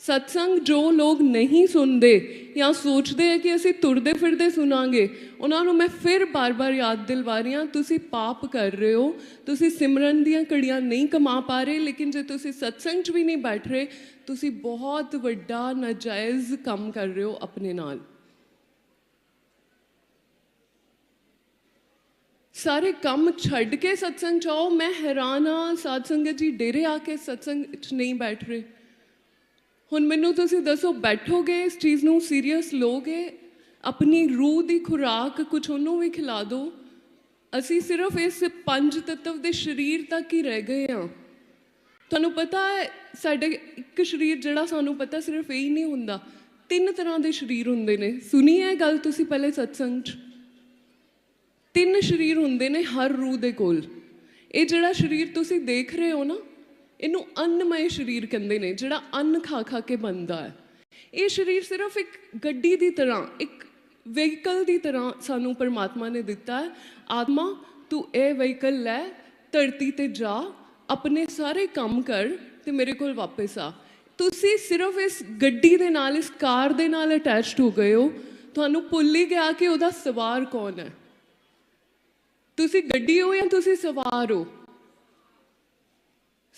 ਸਤਸੰਗ ਜੋ ਲੋਕ ਨਹੀਂ ਸੁਣਦੇ ਜਾਂ ਸੋਚਦੇ ਹੈ ਕਿ ਅਸੀਂ ਤੁਰਦੇ ਫਿਰਦੇ ਸੁਣਾਂਗੇ, ਉਹਨਾਂ ਨੂੰ ਮੈਂ ਫਿਰ ਬਾਰ-ਬਾਰ ਯਾਦ ਦਿਲਵਾ ਰਹੀ ਹਾਂ, ਤੁਸੀਂ ਪਾਪ ਕਰ ਰਹੇ ਹੋ, ਤੁਸੀਂ ਸਿਮਰਨ ਦੀਆਂ ਕੜੀਆਂ ਨਹੀਂ ਕਮਾ ਪਾ ਰਹੇ, ਲੇਕਿਨ ਜੇ ਤੁਸੀਂ ਸਤਸੰਗ 'ਚ ਵੀ ਨਹੀਂ ਬੈਠ ਰਹੇ, ਤੁਸੀਂ ਬਹੁਤ ਵੱਡਾ ਨਾਜਾਇਜ਼ ਕੰਮ ਕਰ ਰਹੇ ਹੋ ਆਪਣੇ ਨਾਲ। ਸਾਰੇ ਕੰਮ ਛੱਡ ਕੇ ਸਤਸੰਗ 'ਚ ਆਓ, ਮੈਂ ਹੈਰਾਨ ਹਾਂ ਸਾਧ ਸੰਗਤ ਜੀ ਡੇਰੇ ਆ ਕੇ ਸਤਸੰਗ 'ਚ ਨਹੀਂ ਬੈਠ ਰਹੇ। ਹੁਣ ਮੈਨੂੰ ਤੁਸੀਂ ਦੱਸੋ, ਬੈਠੋਗੇ, ਇਸ ਚੀਜ਼ ਨੂੰ ਸੀਰੀਅਸ ਲੋਗੇ? ਆਪਣੀ ਰੂਹ ਦੀ ਖੁਰਾਕ ਕੁਝ ਉਹਨੂੰ ਵੀ ਖਿਲਾ ਦਿਓ ਅਸੀਂ ਸਿਰਫ ਇਸ ਪੰਜ ਤੱਤਵ ਦੇ ਸਰੀਰ ਤੱਕ ਹੀ ਰਹਿ ਗਏ ਹਾਂ। ਤੁਹਾਨੂੰ ਪਤਾ ਹੈ, ਸਾਡੇ ਇੱਕ ਸਰੀਰ ਜਿਹੜਾ ਸਾਨੂੰ ਪਤਾ ਸਿਰਫ ਇਹ ਹੀ ਨਹੀਂ ਹੁੰਦਾ, ਤਿੰਨ ਤਰ੍ਹਾਂ ਦੇ ਸਰੀਰ ਹੁੰਦੇ ਨੇ। ਸੁਣੀ ਹੈ ਗੱਲ ਤੁਸੀਂ ਪਹਿਲੇ ਸਤਸੰਗ 'ਚ? ਤਿੰਨ ਸਰੀਰ ਹੁੰਦੇ ਨੇ ਹਰ ਰੂਹ ਦੇ ਕੋਲ। ਇਹ ਜਿਹੜਾ ਸਰੀਰ ਤੁਸੀਂ ਦੇਖ ਰਹੇ ਹੋ ਨਾ ਇਹਨੂੰ ਅੰਨਮਈ ਸਰੀਰ ਕਹਿੰਦੇ ਨੇ, ਜਿਹੜਾ ਅੰਨ ਖਾ ਖਾ ਕੇ ਬਣਦਾ ਹੈ। ਇਹ ਸਰੀਰ ਸਿਰਫ ਇੱਕ ਗੱਡੀ ਦੀ ਤਰ੍ਹਾਂ, ਇੱਕ ਵਹੀਕਲ ਦੀ ਤਰ੍ਹਾਂ ਸਾਨੂੰ ਪਰਮਾਤਮਾ ਨੇ ਦਿੱਤਾ ਹੈ। ਆਤਮਾ, ਤੂੰ ਇਹ ਵਹੀਕਲ ਲੈ, ਧਰਤੀ ਤੇ ਜਾ, ਆਪਣੇ ਸਾਰੇ ਕੰਮ ਕਰ ਤੇ ਮੇਰੇ ਕੋਲ ਵਾਪਸ ਆ। ਤੁਸੀਂ ਸਿਰਫ ਇਸ ਗੱਡੀ ਦੇ ਨਾਲ, ਇਸ ਕਾਰ ਦੇ ਨਾਲ ਅਟੈਚਡ ਹੋ ਗਏ ਹੋ। ਤੁਹਾਨੂੰ ਭੁੱਲ ਹੀ ਗਿਆ ਕਿ ਉਹਦਾ ਸਵਾਰ ਕੌਣ ਹੈ। ਤੁਸੀਂ ਗੱਡੀ ਹੋ ਜਾਂ ਤੁਸੀਂ ਸਵਾਰ ਹੋ?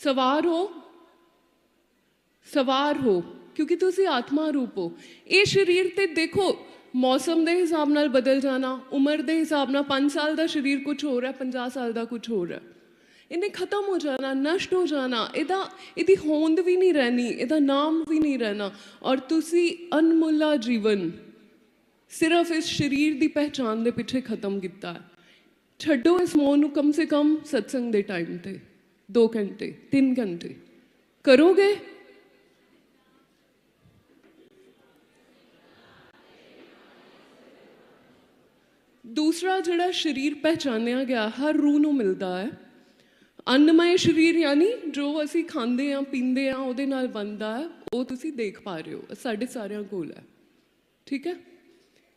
ਸਵਾਰ ਹੋ। ਸਵਾਰ ਹੋ, ਕਿਉਂਕਿ ਤੁਸੀਂ ਆਤਮਾ ਰੂਪ ਹੋ। ਇਹ ਸਰੀਰ ਤੇ ਦੇਖੋ, ਮੌਸਮ ਦੇ ਹਿਸਾਬ ਨਾਲ ਬਦਲ ਜਾਣਾ, ਉਮਰ ਦੇ ਹਿਸਾਬ ਨਾਲ 5 ਸਾਲ ਦਾ ਸਰੀਰ ਕੁਝ ਹੋਰ ਹੈ 50 ਸਾਲ ਦਾ ਕੁਝ ਹੋਰ ਹੈ। ਇਹਨੇ ਖਤਮ ਹੋ ਜਾਣਾ, ਨਸ਼ਟ ਹੋ ਜਾਣਾ, ਇਹਦਾ, ਇਹਦੀ ਹੋਂਦ ਵੀ ਨਹੀਂ ਰਹਿਣੀ, ਇਹਦਾ ਨਾਮ ਵੀ ਨਹੀਂ ਰਹਿਣਾ। ਔਰ ਤੁਸੀਂ ਅਨਮੁੱਲਾ ਜੀਵਨ, ਸਿਰਫ ਇਸ ਸਰੀਰ ਦੀ ਪਹਿਚਾਨ ਦੇ ਪਿੱਛੇ ਖਤਮ ਕੀਤਾ ਛੱਡੋ ਇਸ ਮੋਹ ਨੂੰ ਕਮ ਸੇ ਕਮ ਸਤਸੰਗ ਦੇ ਟਾਈਮ ਤੇ। 2 ਘੰਟੇ 3 ਘੰਟੇ। ਕਰੋਗੇ? ਦੂਸਰਾ ਜਿਹੜਾ ਸਰੀਰ ਪਹਿਚਾਨਿਆ ਗਿਆ, ਹਰ ਰੂਹ ਨੂੰ ਮਿਲਦਾ ਹੈ। ਅੰਨਮਈ ਸਰੀਰ ਯਾਨੀ ਜੋ ਅਸੀਂ ਖਾਂਦੇ ਆ ਪੀਂਦੇ ਆ ਉਹਦੇ ਨਾਲ ਬਣਦਾ ਹੈ, ਉਹ ਤੁਸੀਂ ਦੇਖ ਪਾ ਰਹੇ ਹੋ ਸਾਡੇ ਸਾਰਿਆਂ ਕੋਲ ਹੈ। ਠੀਕ ਹੈ?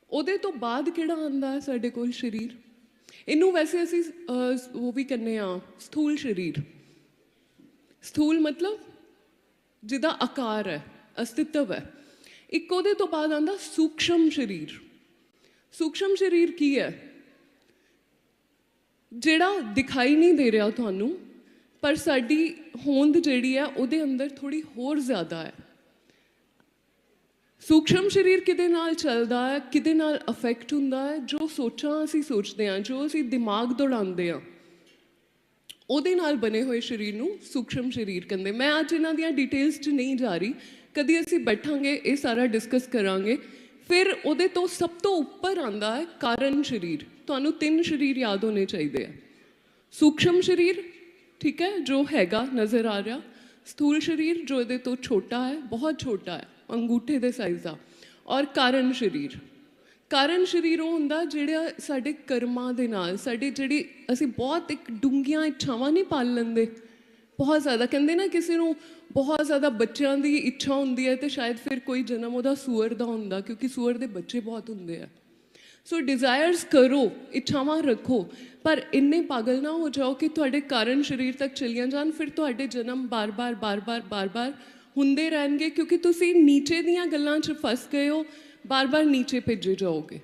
ਉਹਦੇ ਤੋਂ ਬਾਅਦ ਕਿਹੜਾ ਆਂਦਾ ਹੈ ਸਾਡੇ ਕੋਲ ਸਰੀਰ? ਇਹਨੂੰ ਵੈਸੇ ਅਸੀਂ ਉਹ ਵੀ ਕਹਿੰਦੇ ਆ ਸਥੂਲ ਸਰੀਰ। ਸਥੂਲ ਮਤਲਬ ਜਿਹਦਾ ਆਕਾਰ ਹੈ, ਅਸਤਿਤਵ ਹੈ। ਇੱਕ ਉਹਦੇ ਤੋਂ ਬਾਅਦ ਆਂਦਾ ਸੂਖਸ਼ਮ ਸਰੀਰ। ਸੂਖਸ਼ਮ ਸਰੀਰ ਕੀ ਹੈ? ਜਿਹੜਾ ਦਿਖਾਈ ਨਹੀਂ ਦੇ ਰਿਹਾ ਤੁਹਾਨੂੰ, ਪਰ ਸਾਡੀ ਹੋਂਦ ਜਿਹੜੀ ਹੈ, ਉਹਦੇ ਅੰਦਰ ਥੋੜੀ ਹੋਰ ਜ਼ਿਆਦਾ ਹੈ। ਸੂਖਸ਼ਮ ਸਰੀਰ ਕਿਹਦੇ ਨਾਲ ਚੱਲਦਾ ਹੈ? ਕਿਹਦੇ ਨਾਲ ਅਫੈਕਟ ਹੁੰਦਾ ਹੈ? ਜੋ ਸੋਚਾਂ ਅਸੀਂ ਸੋਚਦੇ ਹਾਂ, ਜੋ ਅਸੀਂ ਦਿਮਾਗ ਦੌੜਾਉਂਦੇ ਹਾਂ ਉਹਦੇ ਨਾਲ ਬਣੇ ਹੋਏ ਸਰੀਰ ਨੂੰ ਸੂਖਸ਼ਮ ਸਰੀਰ ਕਹਿੰਦੇ। ਮੈਂ ਅੱਜ ਇਹਨਾਂ ਦੀਆਂ ਡਿਟੇਲਸ 'ਚ ਨਹੀਂ ਜਾ ਰਹੀ। ਕਦੀ ਅਸੀਂ ਬੈਠਾਂਗੇ, ਇਹ ਸਾਰਾ ਡਿਸਕਸ ਕਰਾਂਗੇ। ਫਿਰ ਉਹਦੇ ਤੋਂ ਸਭ ਤੋਂ ਉੱਪਰ ਆਂਦਾ ਹੈ ਕਾਰਨ ਸਰੀਰ। ਤੁਹਾਨੂੰ ਤਿੰਨ ਸਰੀਰ ਯਾਦ ਹੋਣੇ ਚਾਹੀਦੇ ਆ। ਸੂਖਸ਼ਮ ਸਰੀਰ, ਠੀਕ ਹੈ, ਜੋ ਹੈਗਾ, ਨਜ਼ਰ ਆ ਰਿਹਾ। ਸਥੂਲ ਸਰੀਰ, ਜੋ ਇਹਦੇ ਤੋਂ ਛੋਟਾ ਹੈ, ਬਹੁਤ ਛੋਟਾ ਹੈ, ਅੰਗੂਠੇ ਦੇ ਸਾਈਜ਼ ਦਾ ਔਰ ਕਾਰਨ ਸਰੀਰ। ਕਾਰਨ ਸਰੀਰ ਉਹ ਹੁੰਦਾ ਜਿਹੜਾ ਸਾਡੇ ਕਰਮਾਂ ਦੇ ਨਾਲ, ਸਾਡੇ ਜਿਹੜੀ ਅਸੀਂ ਬਹੁਤ ਇੱਕ ਡੂੰਘੀਆਂ ਇੱਛਾਵਾਂ ਨਹੀਂ ਪਾਲ ਲੈਂਦੇ। ਬਹੁਤ ਜ਼ਿਆਦਾ, ਕਹਿੰਦੇ ਨਾ ਕਿਸੇ ਨੂੰ ਬਹੁਤ ਜ਼ਿਆਦਾ ਬੱਚਿਆਂ ਦੀ ਇੱਛਾ ਹੁੰਦੀ ਹੈ ਤੇ ਸ਼ਾਇਦ ਫਿਰ ਕੋਈ ਜਨਮ ਉਹਦਾ ਸੂਅਰ ਦਾ ਹੁੰਦਾ, ਕਿਉਂਕਿ ਸੂਅਰ ਦੇ ਬੱਚੇ ਬਹੁਤ ਹੁੰਦੇ ਆ। ਸੋ ਡਿਜ਼ਾਇਰਸ ਕਰੋ, ਇੱਛਾਵਾਂ ਰੱਖੋ, ਪਰ ਇੰਨੇ ਪਾਗਲ ਨਾ ਹੋ ਜਾਓ ਕਿ ਤੁਹਾਡੇ ਕਾਰਨ ਸਰੀਰ ਤੱਕ ਚਲੀਆਂ ਜਾਣ, ਫਿਰ ਤੁਹਾਡੇ ਜਨਮ ਬਾਰ-ਬਾਰ ਬਾਰ-ਬਾਰ ਬਾਰ-ਬਾਰ ਹੁੰਦੇ ਰਹਿਣਗੇ, ਕਿਉਂਕਿ ਤੁਸੀਂ ਨੀਚੇ ਦੀਆਂ ਗੱਲਾਂ 'ਚ ਫਸ ਗਏ ਹੋ ਬਾਰ-ਬਾਰ ਨੀਚੇ ਭੇਜੇ ਜਾਓਗੇ।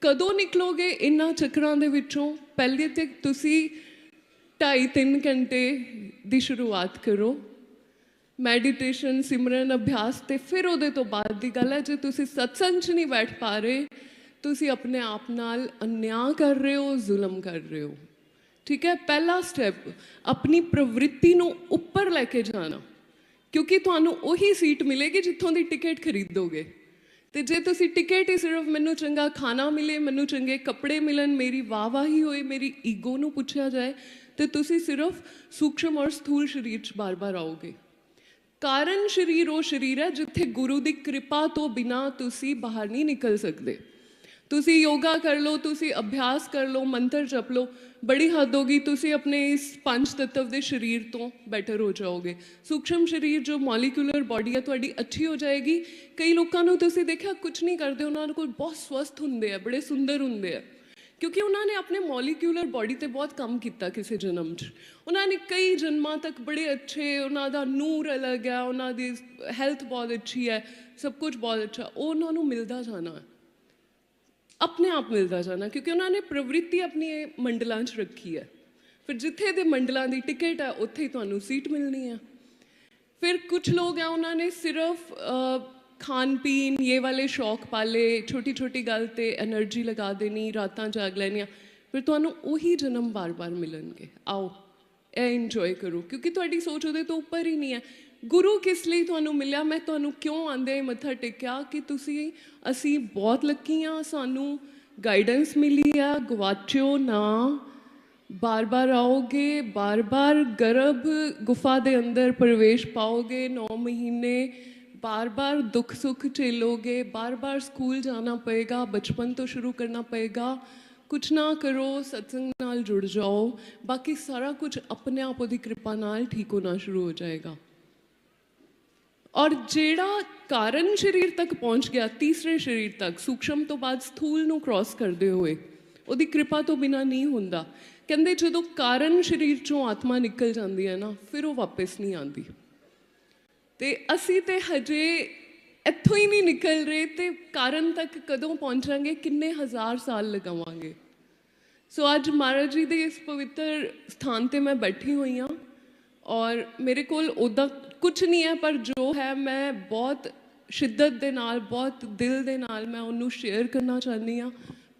ਕਦੋਂ ਨਿਕਲੋਗੇ ਇਨ੍ਹਾਂ ਚੱਕਰਾਂ ਦੇ ਵਿੱਚੋਂ? ਪਹਿਲੇ ਤੇ ਤੁਸੀਂ 2.5-3 ਘੰਟੇ ਦੀ ਸ਼ੁਰੂਆਤ ਕਰੋ। ਮੈਡੀਟੇਸ਼ਨ, ਸਿਮਰਨ, ਅਭਿਆਸ ਤੇ ਫਿਰ ਉਹਦੇ ਤੋਂ ਬਾਅਦ ਦੀ ਗੱਲ ਹੈ, ਜੇ ਤੁਸੀਂ ਸਤਸੰਗ 'ਚ ਨਹੀਂ ਬੈਠ ਪਾ ਰਹੇ, ਤੁਸੀਂ ਆਪਣੇ ਆਪ ਨਾਲ ਅਨਿਆਂ ਕਰ ਰਹੇ ਹੋ, ਜ਼ੁਲਮ ਕਰ ਰਹੇ ਹੋ। ਠੀਕ ਹੈ, ਪਹਿਲਾ ਸਟੈਪ ਆਪਣੀ ਪ੍ਰਵਿਰਤੀ ਨੂੰ ਉੱਪਰ ਲੈ ਕੇ ਜਾਣਾ। ਕਿਉਂਕਿ ਤੁਹਾਨੂੰ ਉਹੀ ਸੀਟ ਮਿਲੇਗੀ ਜਿੱਥੋਂ ਦੀ ਟਿਕਟ ਖਰੀਦੋਗੇ। ਤੇ ਜੇ ਤੁਸੀਂ ਟਿਕਟ ਹੀ ਸਿਰਫ ਮੈਨੂੰ ਚੰਗਾ ਖਾਣਾ ਮਿਲੇ, ਮੈਨੂੰ ਚੰਗੇ ਕੱਪੜੇ ਮਿਲਣ, ਮੇਰੀ ਵਾਹਵਾਹੀ ਹੋਏ, ਮੇਰੀ ਈਗੋ ਨੂੰ ਪੁੱਛਿਆ ਜਾਏ, ਤੇ ਤੁਸੀਂ ਸਿਰਫ ਸੂਖਸ਼ਮ ਔਰ ਸਥੂਲ ਸਰੀਰ 'ਚ ਬਾਰ-ਬਾਰ ਆਓਗੇ। ਕਾਰਨ ਸਰੀਰ ਉਹ ਸਰੀਰ ਹੈ ਜਿੱਥੇ ਗੁਰੂ ਦੀ ਕਿਰਪਾ ਤੋਂ ਬਿਨਾ ਤੁਸੀਂ ਬਾਹਰ ਨਹੀਂ ਨਿਕਲ ਸਕਦੇ। ਤੁਸੀਂ ਯੋਗਾ ਕਰ ਲਓ, ਤੁਸੀਂ ਅਭਿਆਸ ਕਰ ਲਓ, ਮੰਤਰ ਜਪ ਲਓ ਬੜੀ ਹੱਦ ਹੋਗੀ ਤੁਸੀਂ ਆਪਣੇ ਇਸ ਪੰਜ ਤੱਤਵ ਦੇ ਸਰੀਰ ਤੋਂ ਬੈਟਰ ਹੋ ਜਾਓਗੇ। ਸੂਖਸ਼ਮ ਸਰੀਰ ਜੋ ਮੋਲੀਕੂਲਰ ਬਾਡੀ ਹੈ ਤੁਹਾਡੀ ਅੱਛੀ ਹੋ ਜਾਏਗੀ। ਕਈ ਲੋਕਾਂ ਨੂੰ ਤੁਸੀਂ ਦੇਖਿਆ ਕੁਝ ਨਹੀਂ ਕਰਦੇ, ਉਹਨਾਂ ਕੋਲ ਬਹੁਤ ਸਵਸਥ ਹੁੰਦੇ ਆ, ਬੜੇ ਸੁੰਦਰ ਹੁੰਦੇ ਆ। ਕਿਉਂਕਿ ਉਹਨਾਂ ਨੇ ਆਪਣੇ ਮੋਲੀਕੂਲਰ ਬਾਡੀ ਤੇ ਬਹੁਤ ਕੰਮ ਕੀਤਾ ਕਿਸੇ ਜਨਮ 'ਚ। ਉਹਨਾਂ ਨੇ ਕਈ ਜਨਮਾਂ ਤੱਕ ਬੜੇ ਅੱਛੇ, ਉਹਨਾਂ ਦਾ ਨੂਰ ਅਲੱਗ ਆ, ਉਹਨਾਂ ਦੀ ਹੈਲਥ ਬਹੁਤ ਅੱਛੀ ਹੈ, ਸਭ ਕੁਝ ਬਹੁਤ ਅੱਛਾ, ਉਹ ਉਹਨਾਂ ਨੂੰ ਮਿਲਦਾ ਜਾਣਾ ਹੈ। ਆਪਣੇ ਆਪ ਮਿਲਦਾ ਜਾਣਾ, ਕਿਉਂਕਿ ਉਹਨਾਂ ਨੇ ਪ੍ਰਵਿਰਤੀ ਆਪਣੀ ਇਹ ਮੰਡਲਾਂ 'ਚ ਰੱਖੀ ਹੈ। ਫਿਰ ਜਿੱਥੇ ਦੇ ਮੰਡਲਾਂ ਦੀ ਟਿਕਟ ਹੈ ਉੱਥੇ ਹੀ ਤੁਹਾਨੂੰ ਸੀਟ ਮਿਲਣੀ ਹੈ ਫਿਰ ਕੁਝ ਲੋਕ ਆ, ਉਹਨਾਂ ਨੇ ਸਿਰਫ ਖਾਣ ਪੀਣ ਇਹ ਵਾਲੇ ਸ਼ੌਕ ਪਾਲੇ ਛੋਟੀ ਛੋਟੀ ਗੱਲ ਤੇ એનર્ਜੀ ਲਗਾ ਦੇਣੀ, ਰਾਤਾਂ ਜਾਗ ਲੈਣੀਆਂ। ਫਿਰ ਤੁਹਾਨੂੰ ਉਹੀ ਜਨਮ ਬਾਰ-ਬਾਰ ਮਿਲਣਗੇ। ਆਓ, ਇਹ ਇੰਜੋਏ ਕਰੋ, ਕਿਉਂਕਿ ਤੁਹਾਡੀ ਸੋਚ ਉਹਦੇ ਤੋਂ ਉੱਪਰ ਹੀ ਨਹੀਂ ਹੈ। ਗੁਰੂ ਕਿਸ ਲਈ ਤੁਹਾਨੂੰ ਮਿਲਿਆ? ਮੈਂ ਤੁਹਾਨੂੰ ਕਿਉਂ ਆਂਦੇ ਮੱਥਾ ਟੇਕਿਆ ਕਿ ਤੁਸੀਂ, ਅਸੀਂ ਬਹੁਤ ਲੱਕੀ ਆ ਸਾਨੂੰ ਗਾਈਡੈਂਸ ਮਿਲੀ ਆ। ਗਵਾਚਿਓ ਨਾ। ਬਾਰ-ਬਾਰ ਆਓਗੇ, ਬਾਰ-ਬਾਰ ਗਰਭ ਗੁਫਾ ਦੇ ਅੰਦਰ ਪ੍ਰਵੇਸ਼ ਪਾਓਗੇ 9 ਮਹੀਨੇ ਬਾਰ-ਬਾਰ ਦੁੱਖ ਸੁੱਖ ਝੇਲੋਗੇ, ਬਾਰ-ਬਾਰ ਸਕੂਲ ਜਾਣਾ ਪਏਗਾ, ਬਚਪਨ ਤੋਂ ਸ਼ੁਰੂ ਕਰਨਾ ਪਏਗਾ। ਕੁਛ ਨਾ ਕਰੋ, ਸਤਸੰਗ ਨਾਲ ਜੁੜ ਜਾਓ। ਬਾਕੀ ਸਾਰਾ ਕੁਝ ਆਪਣੇ ਆਪ ਉਹਦੀ ਕਿਰਪਾ ਨਾਲ ਠੀਕ ਹੋਣਾ ਸ਼ੁਰੂ ਹੋ ਜਾਏਗਾ। ਔਰ ਜਿਹੜਾ ਕਾਰਨ ਸਰੀਰ ਤੱਕ ਪਹੁੰਚ ਗਿਆ, ਤੀਸਰੇ ਸਰੀਰ ਤੱਕ, ਸੂਖਸ਼ਮ ਤੋਂ ਬਾਅਦ ਸਥੂਲ ਨੂੰ ਕ੍ਰਾਸ ਕਰਦੇ ਹੋਏ, ਉਹਦੀ ਕਿਰਪਾ ਤੋਂ ਬਿਨਾ ਨਹੀਂ ਹੁੰਦਾ। ਕਹਿੰਦੇ ਜਦੋਂ ਕਾਰਨ ਸਰੀਰ ਚੋਂ ਆਤਮਾ ਨਿਕਲ ਜਾਂਦੀ ਹੈ ਨਾ, ਫਿਰ ਉਹ ਵਾਪਸ ਨਹੀਂ ਆਉਂਦੀ। ਤੇ ਅਸੀਂ ਤੇ ਹਜੇ ਇੱਥੋਂ ਹੀ ਨਹੀਂ ਨਿਕਲ ਰਹੇ ਤੇ ਕਾਰਨ ਤੱਕ ਕਦੋਂ ਪਹੁੰਚਾਂਗੇ, ਕਿੰਨੇ ਹਜ਼ਾਰ ਸਾਲ ਲਗਾਵਾਂਗੇ। ਸੋ ਅੱਜ ਮਹਾਰਾਜ ਜੀ ਦੇ ਇਸ ਪਵਿੱਤਰ ਸਥਾਨ ਤੇ ਮੈਂ ਬੈਠੀ ਹੋਈ ਹਾਂ। ਔਰ ਮੇਰੇ ਕੋਲ ਉਹਦਾ ਕੁਝ ਨਹੀਂ ਹੈ, ਪਰ ਜੋ ਹੈ ਮੈਂ ਬਹੁਤ ਸ਼ਿੱਦਤ ਦੇ ਨਾਲ, ਬਹੁਤ ਦਿਲ ਦੇ ਨਾਲ ਮੈਂ ਉਹਨੂੰ ਸ਼ੇਅਰ ਕਰਨਾ ਚਾਹੁੰਦੀ ਹਾਂ,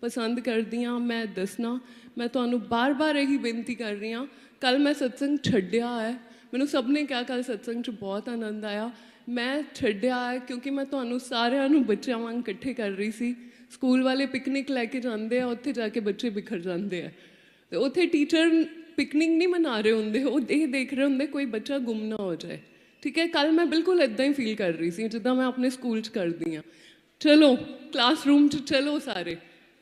ਪਸੰਦ ਕਰਦੀ ਹਾਂ, ਮੈਂ ਦੱਸਣਾ। ਮੈਂ ਤੁਹਾਨੂੰ ਬਾਰ-ਬਾਰ ਇਹੀ ਬੇਨਤੀ ਕਰ ਰਹੀ ਹਾਂ ਕੱਲ ਮੈਂ ਸਤਸੰਗ ਛੱਡਿਆ ਹੈ। ਮੈਨੂੰ ਸਭ ਨੇ ਕਿਹਾ ਕੱਲ ਸਤਸੰਗ 'ਚ ਬਹੁਤ ਆਨੰਦ ਆਇਆ। ਮੈਂ ਛੱਡਿਆ ਹੈ ਕਿਉਂਕਿ ਮੈਂ ਤੁਹਾਨੂੰ ਸਾਰਿਆਂ ਨੂੰ ਬੱਚਿਆਂ ਵਾਂਗ ਇਕੱਠੇ ਕਰ ਰਹੀ ਸੀ। ਸਕੂਲ ਵਾਲੇ ਪਿਕਨਿਕ ਲੈ ਕੇ ਜਾਂਦੇ ਆ, ਉੱਥੇ ਜਾ ਕੇ ਬੱਚੇ ਬਿਖਰ ਜਾਂਦੇ ਆ। ਤੇ ਉੱਥੇ ਟੀਚਰ ਪਿਕਨਿਕ ਨਹੀਂ ਮਨਾ ਰਹੇ ਹੁੰਦੇ, ਉਹ ਇਹ ਦੇਖ ਰਹੇ ਹੁੰਦੇ ਕੋਈ ਬੱਚਾ ਗੁੰਮ ਨਾ ਹੋ ਜਾਏ। ਠੀਕ ਹੈ? ਕੱਲ ਮੈਂ ਬਿਲਕੁਲ ਇਦਾਂ ਹੀ ਫੀਲ ਕਰ ਰਹੀ ਸੀ, ਜਿੱਦਾਂ ਮੈਂ ਆਪਣੇ ਸਕੂਲ 'ਚ ਕਰਦੀ ਆ ਚਲੋ ਕਲਾਸਰੂਮ 'ਚ ਚਲੋ ਸਾਰੇ।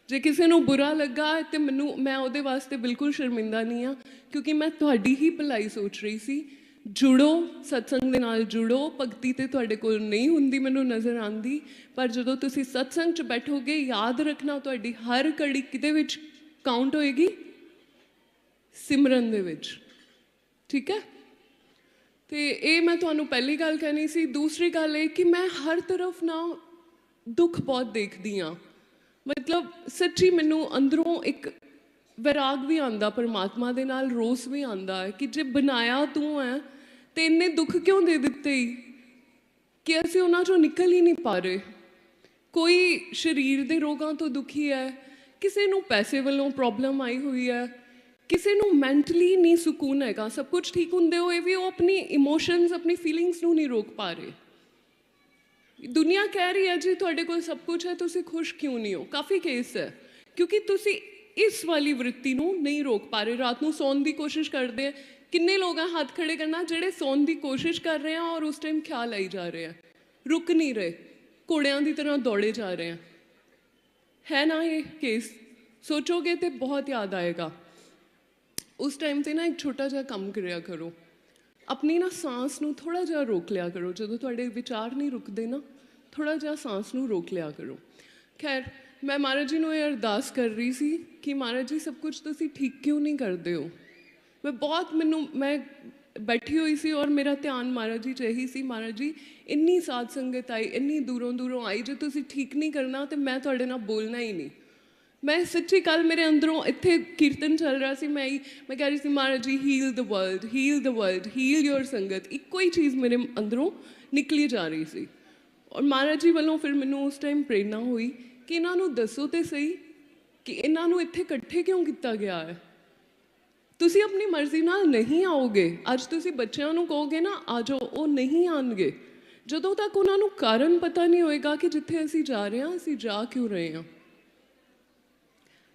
ਜੇ ਕਿਸੇ ਨੂੰ ਬੁਰਾ ਲੱਗਾ ਤੇ ਮੈਨੂੰ, ਮੈਂ ਉਹਦੇ ਵਾਸਤੇ ਬਿਲਕੁਲ ਸ਼ਰਮਿੰਦਾ ਨਹੀਂ ਆ ਕਿਉਂਕਿ ਮੈਂ ਤੁਹਾਡੀ ਹੀ ਭਲਾਈ ਸੋਚ ਰਹੀ ਸੀ। ਜੁੜੋ, ਸਤਸੰਗ ਦੇ ਨਾਲ ਜੁੜੋ, ਭਗਤੀ ਤੇ ਤੁਹਾਡੇ ਕੋਲ ਨਹੀਂ ਹੁੰਦੀ ਮੈਨੂੰ ਨਜ਼ਰ ਆਂਦੀ ਪਰ ਜਦੋਂ ਤੁਸੀਂ ਸਤਸੰਗ 'ਚ ਬੈਠੋਗੇ, ਯਾਦ ਰੱਖਣਾ ਤੁਹਾਡੀ ਹਰ ਘੜੀ ਕਿਤੇ ਵਿੱਚ ਕਾਊਂਟ ਹੋਏਗੀ। ਸਿਮਰਨ ਦੇ ਵਿੱਚ। ਠੀਕ ਹੈ? ਤੇ ਇਹ ਮੈਂ ਤੁਹਾਨੂੰ ਪਹਿਲੀ ਗੱਲ ਕਹਿਣੀ ਸੀ। ਦੂਸਰੀ ਗੱਲ ਇਹ ਕਿ ਮੈਂ ਹਰ ਤਰਫ ਨਾ ਦੁੱਖ ਬਹੁਤ ਦੇਖਦੀ ਆ ਮਤਲਬ ਸੱਚੀ ਮੈਨੂੰ ਅੰਦਰੋਂ ਇੱਕ ਵਿਰਾਗ ਵੀ ਆਂਦਾ ਪਰਮਾਤਮਾ ਦੇ ਨਾਲ ਰੋਸ ਵੀ ਆਂਦਾ ਕਿ ਜੇ ਬਣਾਇਆ ਤੂੰ ਹੈ ਤੇ ਇੰਨੇ ਦੁੱਖ ਕਿਉਂ ਦੇ ਦਿੱਤੇ? ਕਿ ਅਸੀਂ ਉਹਨਾਂ ਚੋਂ ਨਿਕਲ ਹੀ ਨਹੀਂ ਪਾ ਰਹੇ। ਕੋਈ ਸਰੀਰ ਦੇ ਰੋਗਾਂ ਤੋਂ ਦੁਖੀ ਹੈ, ਕਿਸੇ ਨੂੰ ਪੈਸੇ ਵੱਲੋਂ ਪ੍ਰੋਬਲਮ ਆਈ ਹੋਈ ਹੈ ਕਿਸੇ ਨੂੰ ਮੈਂਟਲੀ ਨਹੀਂ ਸਕੂਨ ਹੈਗਾ, ਸਭ ਕੁਝ ਠੀਕ ਹੁੰਦੇ ਹੋਏ ਵੀ ਉਹ ਆਪਣੀ ਇਮੋਸ਼ਨਸ ਆਪਣੀ ਫੀਲਿੰਗਸ ਨੂੰ ਨਹੀਂ ਰੋਕ ਪਾ ਰਹੇ। ਦੁਨੀਆ ਕਹਿ ਰਹੀ ਹੈ, ਜੀ, ਤੁਹਾਡੇ ਕੋਲ ਸਭ ਕੁਝ ਹੈ, ਤੁਸੀਂ ਖੁਸ਼ ਕਿਉਂ ਨਹੀਂ ਹੋ? ਕਾਫੀ ਕੇਸ ਹੈ, ਕਿਉਂਕਿ ਤੁਸੀਂ ਇਸ ਵਾਲੀ ਵ੍ਰਿਤੀ ਨੂੰ ਨਹੀਂ ਰੋਕ ਪਾ ਰਹੇ। ਰਾਤ ਨੂੰ ਸੌਣ ਦੀ ਕੋਸ਼ਿਸ਼ ਕਰਦੇ ਆ ਕਿੰਨੇ ਲੋਕ ਆ ਹੱਥ ਖੜੇ ਕਰਨਾ, ਜਿਹੜੇ ਸੌਣ ਦੀ ਕੋਸ਼ਿਸ਼ ਕਰ ਰਹੇ ਆ ਔਰ ਉਸ ਟਾਈਮ ਖਿਆਲ ਆਈ ਜਾ ਰਹੇ ਆ। ਰੁਕ ਨਹੀਂ ਰਹੇ। ਘੋੜਿਆਂ ਦੀ ਤਰ੍ਹਾਂ ਦੌੜੇ ਜਾ ਰਹੇ ਆ। ਹੈ ਨਾ ਇਹ ਕੇਸ ਸੋਚੋਗੇ ਤੇ ਬਹੁਤ ਯਾਦ ਆਏਗਾ। ਉਸ ਟਾਈਮ ਤੇ ਨਾ ਇੱਕ ਛੋਟਾ ਜਿਹਾ ਕੰਮ ਕਰਿਆ ਕਰੋ ਆਪਣੀ ਨਾ ਸਾਹ ਨੂੰ ਥੋੜਾ ਜਿਹਾ ਰੋਕ ਲਿਆ ਕਰੋ ਜਦੋਂ ਤੁਹਾਡੇ ਵਿਚਾਰ ਨਹੀਂ ਰੁਕਦੇ ਨਾ ਥੋੜਾ ਜਿਹਾ ਸਾਹ ਨੂੰ ਰੋਕ ਲਿਆ ਕਰੋ ਖੈਰ ਮੈਂ ਮਹਾਰਾਜ ਜੀ ਨੂੰ ਇਹ ਅਰਦਾਸ ਕਰ ਰਹੀ ਸੀ ਕਿ ਮਹਾਰਾਜ ਜੀ ਸਭ ਕੁਝ ਤੁਸੀਂ ਠੀਕ ਕਿਉਂ ਨਹੀਂ ਕਰਦੇ ਹੋ ਮੈਂ ਬਹੁਤ ਮੈਨੂੰ ਮੈਂ ਬੈਠੀ ਹੋਈ ਸੀ ਔਰ ਮੇਰਾ ਧਿਆਨ ਮਹਾਰਾਜ ਜੀ 'ਚ ਇਹੀ ਸੀ ਮਹਾਰਾਜ ਜੀ ਇੰਨੀ ਸਾਧ ਸੰਗਤ ਆਈ ਇੰਨੀ ਦੂਰੋਂ ਦੂਰੋਂ ਆਈ ਜੇ ਤੁਸੀਂ ਠੀਕ ਨਹੀਂ ਕਰਨਾ ਤੇ ਮੈਂ ਤੁਹਾਡੇ ਨਾਲ ਬੋਲਣਾ ਹੀ ਨਹੀਂ ਮੈਂ ਸੱਚੀ ਕੱਲ ਮੇਰੇ ਅੰਦਰੋਂ ਇੱਥੇ ਕੀਰਤਨ ਚੱਲ ਰਿਹਾ ਸੀ, ਮੈਂ ਹੀ, ਮੈਂ ਕਹਿ ਰਹੀ ਸੀ, Maharaj ji heal the world heal the world heal your ਸੰਗਤ। ਇੱਕੋ ਹੀ ਚੀਜ਼ ਮੇਰੇ ਅੰਦਰੋਂ ਨਿਕਲੀ ਜਾ ਰਹੀ ਸੀ। ਔਰ ਮਹਾਰਾਜ ਜੀ ਵੱਲੋਂ ਫਿਰ ਮੈਨੂੰ ਉਸ ਟਾਈਮ ਪ੍ਰੇਰਣਾ ਹੋਈ ਕਿ ਇਹਨਾਂ ਨੂੰ ਦੱਸੋ ਤੇ ਸਹੀ ਕਿ ਇਹਨਾਂ ਨੂੰ ਇੱਥੇ ਇਕੱਠੇ ਕਿਉਂ ਕੀਤਾ ਗਿਆ ਹੈ। ਤੁਸੀਂ ਆਪਣੀ ਮਰਜ਼ੀ ਨਾਲ ਨਹੀਂ ਆਓਗੇ। ਅੱਜ ਤੁਸੀਂ ਬੱਚਿਆਂ ਨੂੰ ਕਹੋਗੇ ਨਾ, ਆ ਜਾਓ, ਉਹ ਨਹੀਂ ਆਣਗੇ ਜਦੋਂ ਤੱਕ ਉਹਨਾਂ ਨੂੰ ਕਾਰਨ ਪਤਾ ਨਹੀਂ ਹੋਏਗਾ ਕਿ ਜਿੱਥੇ ਅਸੀਂ ਜਾ ਰਹੇ ਹਾਂ, ਅਸੀਂ ਜਾ ਕਿਉਂ ਰਹੇ ਹਾਂ।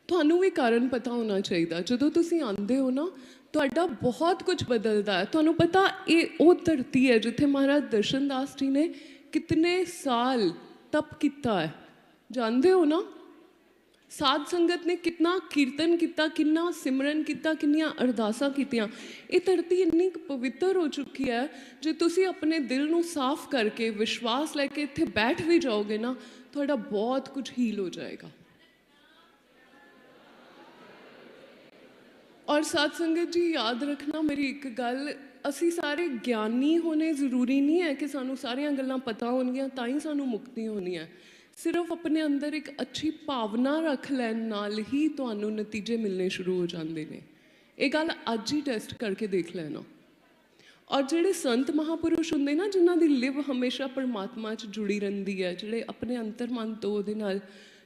ਤੁਹਾਨੂੰ ਵੀ ਕਾਰਨ ਪਤਾ ਹੋਣਾ ਚਾਹੀਦਾ। ਜਦੋਂ ਤੁਸੀਂ ਆਉਂਦੇ ਹੋ ਨਾ, ਤੁਹਾਡਾ ਬਹੁਤ ਕੁਝ ਬਦਲਦਾ ਹੈ। ਤੁਹਾਨੂੰ ਪਤਾ ਇਹ ਉਹ ਧਰਤੀ ਹੈ ਜਿੱਥੇ ਮਹਾਰਾਜ ਦਰਸ਼ਨਦਾਸ ਜੀ ਨੇ ਕਿਤਨੇ ਸਾਲ ਤਪ ਕੀਤਾ ਹੈ। ਜਾਣਦੇ ਹੋ ਨਾ? ਸਾਧ ਸੰਗਤ ਨੇ ਕਿੰਨਾ ਕੀਰਤਨ ਕੀਤਾ, ਕਿੰਨਾ ਸਿਮਰਨ ਕੀਤਾ, ਕਿੰਨੀਆਂ ਅਰਦਾਸਾਂ ਕੀਤੀਆਂ। ਇਹ ਧਰਤੀ ਇੰਨੀ ਕੁ ਪਵਿੱਤਰ ਹੋ ਚੁੱਕੀ ਹੈ, ਜੇ ਤੁਸੀਂ ਆਪਣੇ ਦਿਲ ਨੂੰ ਸਾਫ਼ ਕਰਕੇ, ਵਿਸ਼ਵਾਸ ਲੈ ਕੇ ਇੱਥੇ ਬੈਠ ਵੀ ਜਾਓਗੇ ਨਾ, ਤੁਹਾਡਾ ਬਹੁਤ ਕੁਝ ਹੀਲ ਹੋ ਜਾਏਗਾ। ਔਰ ਸਾਧ ਸੰਗਤ ਜੀ, ਯਾਦ ਰੱਖਣਾ ਮੇਰੀ ਇੱਕ ਗੱਲ, ਅਸੀਂ ਸਾਰੇ ਗਿਆਨੀ ਹੋਣੇ ਜ਼ਰੂਰੀ ਨਹੀਂ ਹੈ ਕਿ ਸਾਨੂੰ ਸਾਰੀਆਂ ਗੱਲਾਂ ਪਤਾ ਹੋਣਗੀਆਂ, ਤਾਂ ਹੀ ਸਾਨੂੰ ਮੁਕਤੀ ਹੋਣੀ ਹੈ। ਸਿਰਫ ਆਪਣੇ ਅੰਦਰ ਇੱਕ ਅੱਛੀ ਭਾਵਨਾ ਰੱਖ ਲੈਣ ਨਾਲ ਹੀ ਤੁਹਾਨੂੰ ਨਤੀਜੇ ਮਿਲਣੇ ਸ਼ੁਰੂ ਹੋ ਜਾਂਦੇ ਨੇ। ਇਹ ਗੱਲ ਅੱਜ ਹੀ ਟੈਸਟ ਕਰਕੇ ਦੇਖ ਲੈਣਾ। ਔਰ ਜਿਹੜੇ ਸੰਤ ਮਹਾਪੁਰਸ਼ ਹੁੰਦੇ ਨਾ, ਜਿਨ੍ਹਾਂ ਦੀ ਲਿਵ ਹਮੇਸ਼ਾ ਪਰਮਾਤਮਾ 'ਚ ਜੁੜੀ ਰਹਿੰਦੀ ਹੈ, ਜਿਹੜੇ ਆਪਣੇ ਅੰਤਰਮਨ ਤੋਂ ਉਹਦੇ ਨਾਲ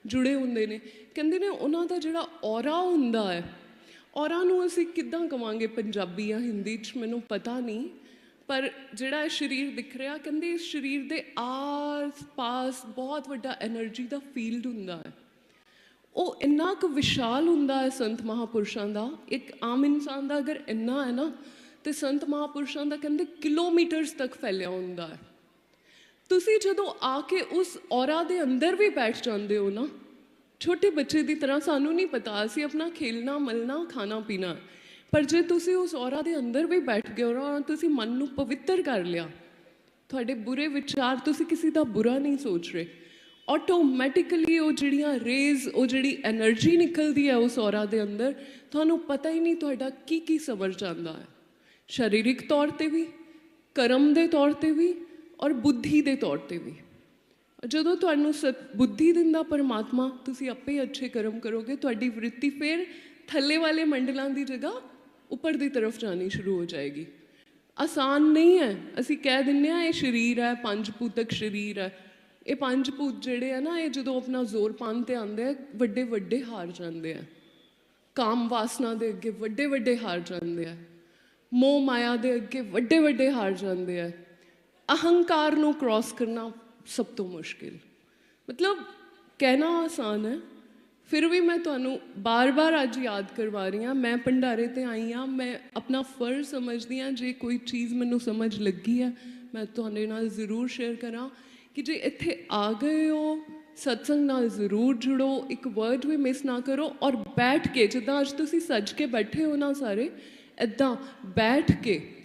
ਜੁੜੇ ਹੁੰਦੇ ਨੇ, ਕਹਿੰਦੇ ਨੇ ਉਹਨਾਂ ਦਾ ਜਿਹੜਾ ਔਰਾ ਹੁੰਦਾ ਹੈ ਔਰਾਂ ਨੂੰ ਅਸੀਂ ਕਿੱਦਾਂ ਕਵਾਂਗੇ ਪੰਜਾਬੀ ਜਾਂ ਹਿੰਦੀ 'ਚ ਮੈਨੂੰ ਪਤਾ ਨਹੀਂ, ਪਰ ਜਿਹੜਾ ਇਹ ਸਰੀਰ ਦਿਖ ਰਿਹਾ, ਕਹਿੰਦੇ ਇਸ ਸਰੀਰ ਦੇ ਆਸ-ਪਾਸ ਬਹੁਤ ਵੱਡਾ એનર્ਜੀ ਦਾ ਫੀਲਡ ਹੁੰਦਾ ਹੈ। ਉਹ ਇੰਨਾ ਕੁ ਵਿਸ਼ਾਲ ਹੁੰਦਾ ਹੈ ਸੰਤ ਮਹਾਪੁਰਸ਼ਾਂ ਦਾ, ਇੱਕ ਆਮ ਇਨਸਾਨ ਦਾ ਅਗਰ ਇੰਨਾ ਹੈ ਨਾ, ਤੇ ਸੰਤ ਮਹਾਪੁਰਸ਼ਾਂ ਦਾ ਕਹਿੰਦੇ ਕਿਲੋਮੀਟਰਸ ਤੱਕ ਫੈਲਿਆ ਹੁੰਦਾ ਹੈ। ਤੁਸੀਂ ਜਦੋਂ ਆ ਕੇ ਉਸ ਔਰਾ ਦੇ ਅੰਦਰ ਵੀ ਬੈਠ ਜਾਂਦੇ ਹੋ ਨਾ ਛੋਟੇ ਬੱਚੇ ਦੀ ਤਰ੍ਹਾਂ ਸਾਨੂੰ ਨਹੀਂ ਪਤਾ ਅਸੀਂ ਆਪਣਾ ਖੇਲਣਾ, ਮਲਣਾ, ਖਾਣਾ, ਪੀਣਾ। ਪਰ ਜੇ ਤੁਸੀਂ ਉਸ ਔਰਾ ਦੇ ਅੰਦਰ ਵੀ ਬੈਠ ਗਏ ਹੋ ਔਰ ਤੁਸੀਂ ਮਨ ਨੂੰ ਪਵਿੱਤਰ ਕਰ ਲਿਆ। ਤੁਹਾਡੇ ਬੁਰੇ ਵਿਚਾਰ ਤੁਸੀਂ ਕਿਸੇ ਦਾ ਬੁਰਾ ਨਹੀਂ ਸੋਚ ਰਹੇ। ਆਟੋਮੈਟਿਕਲੀ ਉਹ ਜਿਹੜੀਆਂ ਰੇਜ਼ ਉਹ ਜਿਹੜੀ એનર્ਜੀ ਨਿਕਲਦੀ ਹੈ ਉਸ ਔਰਾ ਦੇ ਅੰਦਰ, ਤੁਹਾਨੂੰ ਪਤਾ ਹੀ ਨਹੀਂ ਤੁਹਾਡਾ ਕੀ ਕੀ ਸਬਰ ਜਾਂਦਾ ਹੈ। ਸਰੀਰਿਕ ਤੌਰ ਤੇ ਵੀ, ਕਰਮ ਦੇ ਤੌਰ ਤੇ ਵੀ ਔਰ ਬੁੱਧੀ ਦੇ ਤੌਰ ਤੇ ਵੀ। ਜਦੋਂ ਤੁਹਾਨੂੰ ਸਤ ਬੁੱਧੀ ਦਿੰਦਾ ਪਰਮਾਤਮਾ, ਤੁਸੀਂ ਆਪੇ ਅੱਛੇ ਕਰਮ ਕਰੋਗੇ, ਤੁਹਾਡੀ ਵ੍ਰਿਤੀ ਫਿਰ ਥੱਲੇ ਵਾਲੇ ਮੰਡਲਾਂ ਦੀ ਜਗ੍ਹਾ ਉੱਪਰ ਦੀ ਤਰਫ ਜਾਣੀ ਸ਼ੁਰੂ ਹੋ ਜਾਏਗੀ। ਆਸਾਨ ਨਹੀਂ ਹੈ। ਅਸੀਂ ਕਹਿ ਦਿੰਨੇ ਆ ਇਹ ਸਰੀਰ ਹੈ, ਪੰਜ ਭੂਤਕ ਸਰੀਰ ਹੈ। ਇਹ ਪੰਜ ਭੂਤ ਜਿਹੜੇ ਆ ਨਾ, ਇਹ ਜਦੋਂ ਆਪਣਾ ਜ਼ੋਰ ਪਾਉਣ ਤੇ ਆਉਂਦੇ ਆ, ਵੱਡੇ ਵੱਡੇ ਹਾਰ ਜਾਂਦੇ ਆ। ਕਾਮ ਵਾਸਨਾ ਦੇ ਅੱਗੇ ਵੱਡੇ ਵੱਡੇ ਹਾਰ ਜਾਂਦੇ ਆ। ਮੋਹ ਮਾਇਆ ਦੇ ਅੱਗੇ ਵੱਡੇ ਵੱਡੇ ਹਾਰ ਜਾਂਦੇ ਆ। ਅਹੰਕਾਰ ਨੂੰ ਕ੍ਰਾਸ ਕਰਨਾ ਸਭ ਤੋਂ ਮੁਸ਼ਕਿਲ। ਮਤਲਬ ਕਹਿਣਾ ਆਸਾਨ ਹੈ। ਫਿਰ ਵੀ ਮੈਂ ਤੁਹਾਨੂੰ ਬਾਰ-ਬਾਰ ਅੱਜ ਯਾਦ ਕਰਵਾ ਰਹੀ ਹਾਂ। ਮੈਂ ਭੰਡਾਰੇ ਤੇ ਆਈ ਹਾਂ। ਮੈਂ ਆਪਣਾ ਫਰਜ਼ ਸਮਝਦੀ ਹਾਂ। ਜੇ ਕੋਈ ਚੀਜ਼ ਮੈਨੂੰ ਸਮਝ ਲੱਗੀ ਹੈ, ਮੈਂ ਤੁਹਾਡੇ ਨਾਲ ਜ਼ਰੂਰ ਸ਼ੇਅਰ ਕਰਾਂ ਕਿ ਜੇ ਇੱਥੇ ਆ ਗਏ ਹੋ, ਸਤਸੰਗ ਨਾਲ ਜ਼ਰੂਰ ਜੁੜੋ, ਇੱਕ ਵਰਡ ਵੀ ਮਿਸ ਨਾ ਕਰੋ ਔਰ ਬੈਠ ਕੇ, ਜਿੱਦਾਂ ਅੱਜ ਤੁਸੀਂ ਸੱਜ ਕੇ ਬੈਠੇ ਹੋ ਨਾ ਸਾਰੇ ਇਦਾਂ ਬੈਠ ਕੇ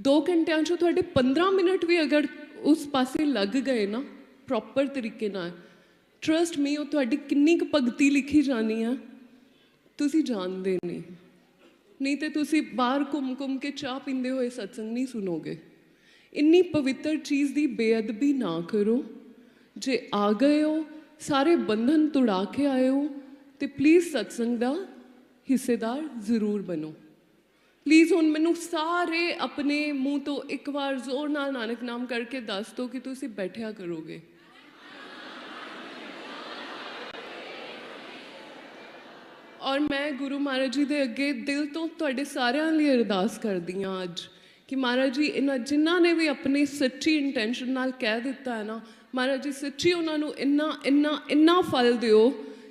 2 ਘੰਟਿਆਂ ਚੋਂ ਤੁਹਾਡੇ 15 ਮਿੰਟ ਵੀ ਅਗਰ ਉਸ ਪਾਸੇ ਲੱਗ ਗਏ ਨਾ ਪ੍ਰੋਪਰ ਤਰੀਕੇ ਨਾਲ। ਟਰਸਟ ਮੀ ਉਹ ਤੁਹਾਡੀ ਕਿੰਨੀ ਕੁ ਭਗਤੀ ਲਿਖੀ ਜਾਣੀ ਆ। ਤੁਸੀਂ ਜਾਣਦੇ ਨਹੀਂ। ਨਹੀਂ ਤੇ ਤੁਸੀਂ ਬਾਹਰ ਘੁੰਮ-ਘੁੰਮ ਕੇ ਚਾਹ ਪੀਂਦੇ ਹੋਏ ਸਤਸੰਗ ਨਹੀਂ ਸੁਣੋਗੇ। ਇੰਨੀ ਪਵਿੱਤਰ ਚੀਜ਼ ਦੀ ਬੇਅਦਬੀ ਨਾ ਕਰੋ। ਜੇ ਆ ਗਏ ਹੋ, ਸਾਰੇ ਬੰਧਨ ਤੁੜਾ ਕੇ ਆਏ ਹੋ, ਤੇ ਪਲੀਜ਼ ਸਤਸੰਗ ਦਾ ਹਿੱਸੇਦਾਰ ਜ਼ਰੂਰ ਬਣੋ। ਪਲੀਜ਼ ਹੁਣ ਮੈਨੂੰ ਸਾਰੇ ਆਪਣੇ ਮੂੰਹ ਤੋਂ ਇੱਕ ਵਾਰ ਜ਼ੋਰ ਨਾਲ ਨਾਨਕ ਨਾਮ ਕਰਕੇ ਦੱਸ ਦਿਓ ਕਿ ਤੁਸੀਂ ਬੈਠਿਆ ਕਰੋਗੇ। ਔਰ ਮੈਂ ਗੁਰੂ ਮਹਾਰਾਜ ਜੀ ਦੇ ਅੱਗੇ ਦਿਲ ਤੋਂ ਤੁਹਾਡੇ ਸਾਰਿਆਂ ਲਈ ਅਰਦਾਸ ਕਰਦੀ ਹਾਂ ਅੱਜ ਕਿ ਮਹਾਰਾਜ ਜੀ, ਇਹਨਾਂ ਜਿਨ੍ਹਾਂ ਨੇ ਵੀ ਆਪਣੀ ਸੱਚੀ ਇੰਟੈਂਸ਼ਨ ਨਾਲ ਕਹਿ ਦਿੱਤਾ ਹੈ ਨਾ, ਮਹਾਰਾਜ ਜੀ, ਸੱਚੀ ਉਹਨਾਂ ਨੂੰ ਇੰਨਾ ਇੰਨਾ ਇੰਨਾ ਫਲ ਦਿਓ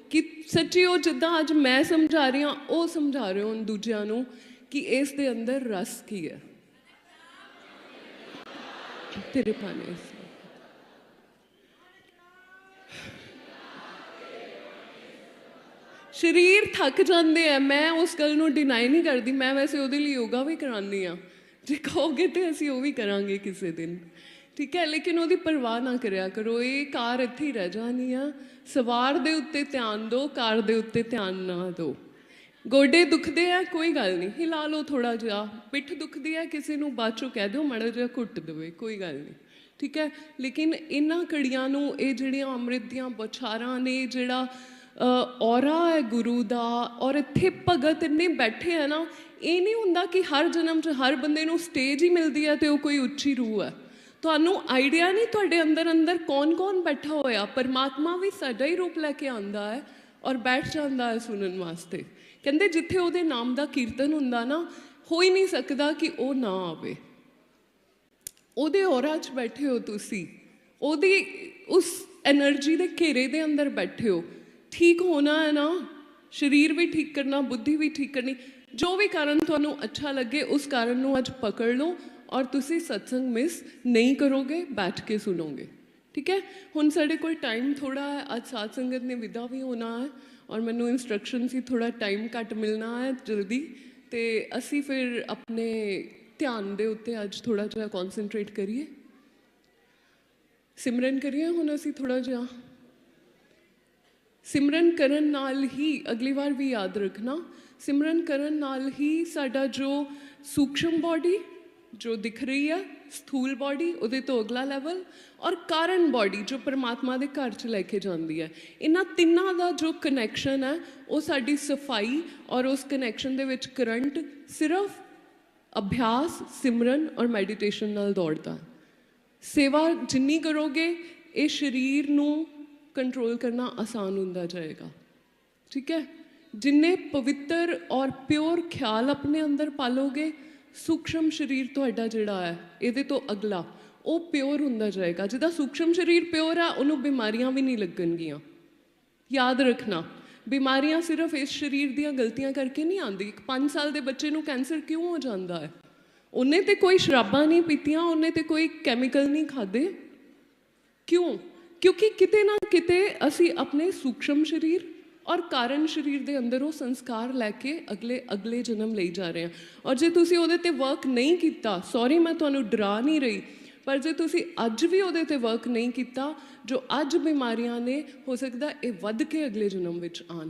ਕਿ ਸੱਚੀ ਉਹ ਜਿੱਦਾਂ ਅੱਜ ਮੈਂ ਸਮਝਾ ਰਹੀ ਹਾਂ, ਉਹ ਸਮਝਾ ਰਹੇ ਹੋ ਦੂਜਿਆਂ ਨੂੰ ਕਿ ਇਸ ਦੇ ਅੰਦਰ ਰਸ ਕੀ ਹੈ? ਤੇਰੇ ਪਾਣੇ ਸਰੀਰ ਥੱਕ ਜਾਂਦੇ ਆ, ਮੈਂ ਉਸ ਗੱਲ ਨੂੰ ਡਿਨਾਈ ਨਹੀਂ ਕਰਦੀ, ਮੈਂ ਵੈਸੇ ਉਹਦੇ ਲਈ ਯੋਗਾ ਵੀ ਕਰਾਉਂਦੀ ਆ ਜੇ ਕਹੋਗੇ ਤੇ ਅਸੀਂ ਉਹ ਵੀ ਕਰਾਂਗੇ ਕਿਸੇ ਦਿਨ। ਠੀਕ ਹੈ, ਲੇਕਿਨ ਉਹਦੀ ਪਰਵਾਹ ਨਾ ਕਰਿਆ ਕਰੋ, ਇਹ ਕਾਰ ਇੱਥੇ ਹੀ ਰਹਿ ਜਾਣੀ ਆ। ਸਵਾਰ ਦੇ ਉੱਤੇ ਧਿਆਨ ਦਿਓ, ਕਾਰ ਦੇ ਉੱਤੇ ਧਿਆਨ ਨਾ ਦਿਓ। ਗੋਡੇ ਦੁਖਦੇ ਆ, ਕੋਈ ਗੱਲ ਨਹੀਂ। ਹਿਲਾ ਲਓ ਥੋੜਾ ਜਿਹਾ, ਪਿੱਠ ਦੁਖਦੀ ਆ, ਕਿਸੇ ਨੂੰ ਬਾਅਦ ਚੋਂ ਕਹਿ ਦਿਓ, ਮਾੜਾ ਜਿਹਾ ਘੁੱਟ ਦੇਵੇ, ਕੋਈ ਗੱਲ ਨਹੀਂ। ਠੀਕ ਹੈ? ਲੇਕਿਨ ਇਹਨਾਂ ਕੜੀਆਂ ਨੂੰ, ਇਹ ਜਿਹੜੀਆਂ ਅੰਮ੍ਰਿਤ ਦੀਆਂ ਬੁਛਾਰਾਂ ਨੇ, ਜਿਹੜਾ ਔਰਾ ਹੈ ਗੁਰੂ ਦਾ, ਔਰ ਇੱਥੇ ਭਗਤ ਇੰਨੇ ਬੈਠੇ ਆ ਨਾ, ਇਹ ਨਹੀਂ ਹੁੰਦਾ ਕਿ ਹਰ ਜਨਮ 'ਚ ਹਰ ਬੰਦੇ ਨੂੰ ਸਟੇਜ ਹੀ ਮਿਲਦੀ ਹੈ ਤੇ ਉਹ ਕੋਈ ਉੱਚੀ ਰੂਹ ਹੈ ਤੁਹਾਨੂੰ ਆਈਡੀਆ ਨਹੀਂ ਤੁਹਾਡੇ ਅੰਦਰ ਅੰਦਰ ਕੌਣ-ਕੌਣ ਬੈਠਾ ਹੋਇਆ? ਪਰਮਾਤਮਾ ਵੀ ਸਾਡਾ ਹੀ ਰੂਪ ਲੈ ਕੇ ਆਂਦਾ ਹੈ ਔਰ ਬੈਠ ਜਾਂਦਾ ਹੈ ਸੁਣਨ ਵਾਸਤੇ। ਕਹਿੰਦੇ ਜਿੱਥੇ ਉਹਦੇ ਨਾਮ ਦਾ ਕੀਰਤਨ ਹੁੰਦਾ ਨਾ ਹੋ ਹੀ ਨਹੀਂ ਸਕਦਾ ਕਿ ਉਹ ਨਾ ਆਵੇ। ਉਹਦੇ ਔਰਾ 'ਚ ਬੈਠੇ ਹੋ ਤੁਸੀਂ। ਉਹਦੀ, ਉਸ એનર્ਜੀ ਦੇ ਘੇਰੇ ਦੇ ਅੰਦਰ ਬੈਠੇ ਹੋ। ਠੀਕ ਹੋਣਾ ਹੈ ਨਾ? ਸਰੀਰ ਵੀ ਠੀਕ ਕਰਨਾ, ਬੁੱਧੀ ਵੀ ਠੀਕ ਕਰਨੀ। ਜੋ ਵੀ ਕਾਰਨ ਤੁਹਾਨੂੰ ਅੱਛਾ ਲੱਗੇ, ਉਸ ਕਾਰਨ ਨੂੰ ਅੱਜ ਪਕੜ ਲਓ ਔਰ ਤੁਸੀਂ ਸਤਸੰਗ ਮਿਸ ਨਹੀਂ ਕਰੋਗੇ, ਬੈਠ ਕੇ ਸੁਣੋਗੇ। ਠੀਕ ਹੈ? ਹੁਣ ਸਾਡੇ ਕੋਲ ਟਾਈਮ ਥੋੜਾ ਹੈ। ਅੱਜ ਸਾਧ ਸੰਗਤ ਨੇ ਵਿਦਾ ਵੀ ਹੋਣਾ ਹੈ। ਔਰ ਮੈਨੂੰ ਇਨਸਟਰਕਸ਼ਨ ਸੀ ਥੋੜਾ ਟਾਈਮ ਘੱਟ ਮਿਲਣਾ ਹੈ ਜਲਦੀ ਤੇ ਅਸੀਂ ਫਿਰ ਆਪਣੇ ਧਿਆਨ ਦੇ ਉੱਤੇ ਅੱਜ ਥੋੜਾ ਜਿਹਾ ਕਨਸੈਂਟਰੇਟ ਕਰੀਏ। ਸਿਮਰਨ ਕਰੀਏ ਹੁਣ ਅਸੀਂ ਥੋੜਾ ਜਿਹਾ। ਸਿਮਰਨ ਕਰਨ ਨਾਲ ਹੀ, ਅਗਲੀ ਵਾਰ ਵੀ ਯਾਦ ਰੱਖਣਾ, ਸਿਮਰਨ ਕਰਨ ਨਾਲ ਹੀ ਸਾਡਾ ਜੋ ਸੂਖਸ਼ਮ ਬਾਡੀ ਜੋ ਦਿਖ ਰਹੀ ਹੈ ਸਥੂਲ ਬਾਡੀ ਉਹਦੇ ਤੋਂ ਅਗਲਾ ਲੈਵਲ ਔਰ ਕਾਰਨ ਬਾਡੀ ਜੋ ਪਰਮਾਤਮਾ ਦੇ ਘਰ 'ਚ ਲੈ ਕੇ ਜਾਂਦੀ ਹੈ ਇਹਨਾਂ ਤਿੰਨਾਂ ਦਾ ਜੋ ਕਨੈਕਸ਼ਨ ਹੈ ਉਹ ਸਾਡੀ ਸਫ਼ਾਈ ਔਰ ਉਸ ਕਨੈਕਸ਼ਨ ਦੇ ਵਿੱਚ ਕਰੰਟ ਸਿਰਫ ਅਭਿਆਸ ਸਿਮਰਨ ਔਰ ਮੈਡੀਟੇਸ਼ਨ ਨਾਲ ਦੌੜਦਾ ਸੇਵਾ ਜਿੰਨੀ ਕਰੋਗੇ ਇਹ ਸਰੀਰ ਨੂੰ ਕੰਟਰੋਲ ਕਰਨਾ ਆਸਾਨ ਹੁੰਦਾ ਜਾਏਗਾ ਠੀਕ ਹੈ ਜਿੰਨੇ ਪਵਿੱਤਰ ਔਰ ਪਿਓਰ ਖਿਆਲ ਆਪਣੇ ਅੰਦਰ ਪਾਲੋਗੇ ਸੂਖਸ਼ਮ ਸਰੀਰ ਤੁਹਾਡਾ ਜਿਹੜਾ ਹੈ, ਇਹਦੇ ਤੋਂ ਅਗਲਾ, ਉਹ ਪਿਓਰ ਹੁੰਦਾ ਜਾਏਗਾ। ਜਿਹਦਾ ਸੂਖਸ਼ਮ ਸਰੀਰ ਪਿਓਰ ਆ, ਉਹਨੂੰ ਬਿਮਾਰੀਆਂ ਵੀ ਨਹੀਂ ਲੱਗਣਗੀਆਂ। ਯਾਦ ਰੱਖਣਾ, ਬਿਮਾਰੀਆਂ ਸਿਰਫ ਇਸ ਸਰੀਰ ਦੀਆਂ ਗਲਤੀਆਂ ਕਰਕੇ ਨਹੀਂ ਆਉਂਦੀ। ਇੱਕ 5 ਸਾਲ ਦੇ ਬੱਚੇ ਨੂੰ ਕੈਂਸਰ ਕਿਉਂ ਹੋ ਜਾਂਦਾ ਹੈ? ਉਹਨੇ ਤੇ ਕੋਈ ਸ਼ਰਾਬਾਂ ਨਹੀਂ ਪੀਤੀਆਂ, ਉਹਨੇ ਤੇ ਕੋਈ ਕੈਮੀਕਲ ਨਹੀਂ ਖਾਦੇ ਕਿਉਂ? ਕਿਉਂਕਿ ਕਿਤੇ ਨਾ ਕਿਤੇ ਅਸੀਂ ਆਪਣੇ ਸੂਖਸ਼ਮ ਸਰੀਰ ਔਰ ਕਾਰਨ ਸਰੀਰ ਦੇ ਅੰਦਰ ਉਹ ਸੰਸਕਾਰ ਲੈ ਕੇ ਅਗਲੇ ਅਗਲੇ ਜਨਮ ਲਈ ਜਾ ਰਹੇ ਹਾਂ। ਔਰ ਜੇ ਤੁਸੀਂ ਉਹਦੇ ਤੇ ਵਰਕ ਨਹੀਂ ਕੀਤਾ ਸੌਰੀ ਮੈਂ ਤੁਹਾਨੂੰ ਡਰਾ ਨਹੀਂ ਰਹੀ, ਪਰ ਜੇ ਤੁਸੀਂ ਅੱਜ ਵੀ ਉਹਦੇ ਤੇ ਵਰਕ ਨਹੀਂ ਕੀਤਾ, ਜੋ ਅੱਜ ਬਿਮਾਰੀਆਂ ਨੇ, ਹੋ ਸਕਦਾ ਇਹ ਵੱਧ ਕੇ ਅਗਲੇ ਜਨਮ ਵਿੱਚ ਆਣ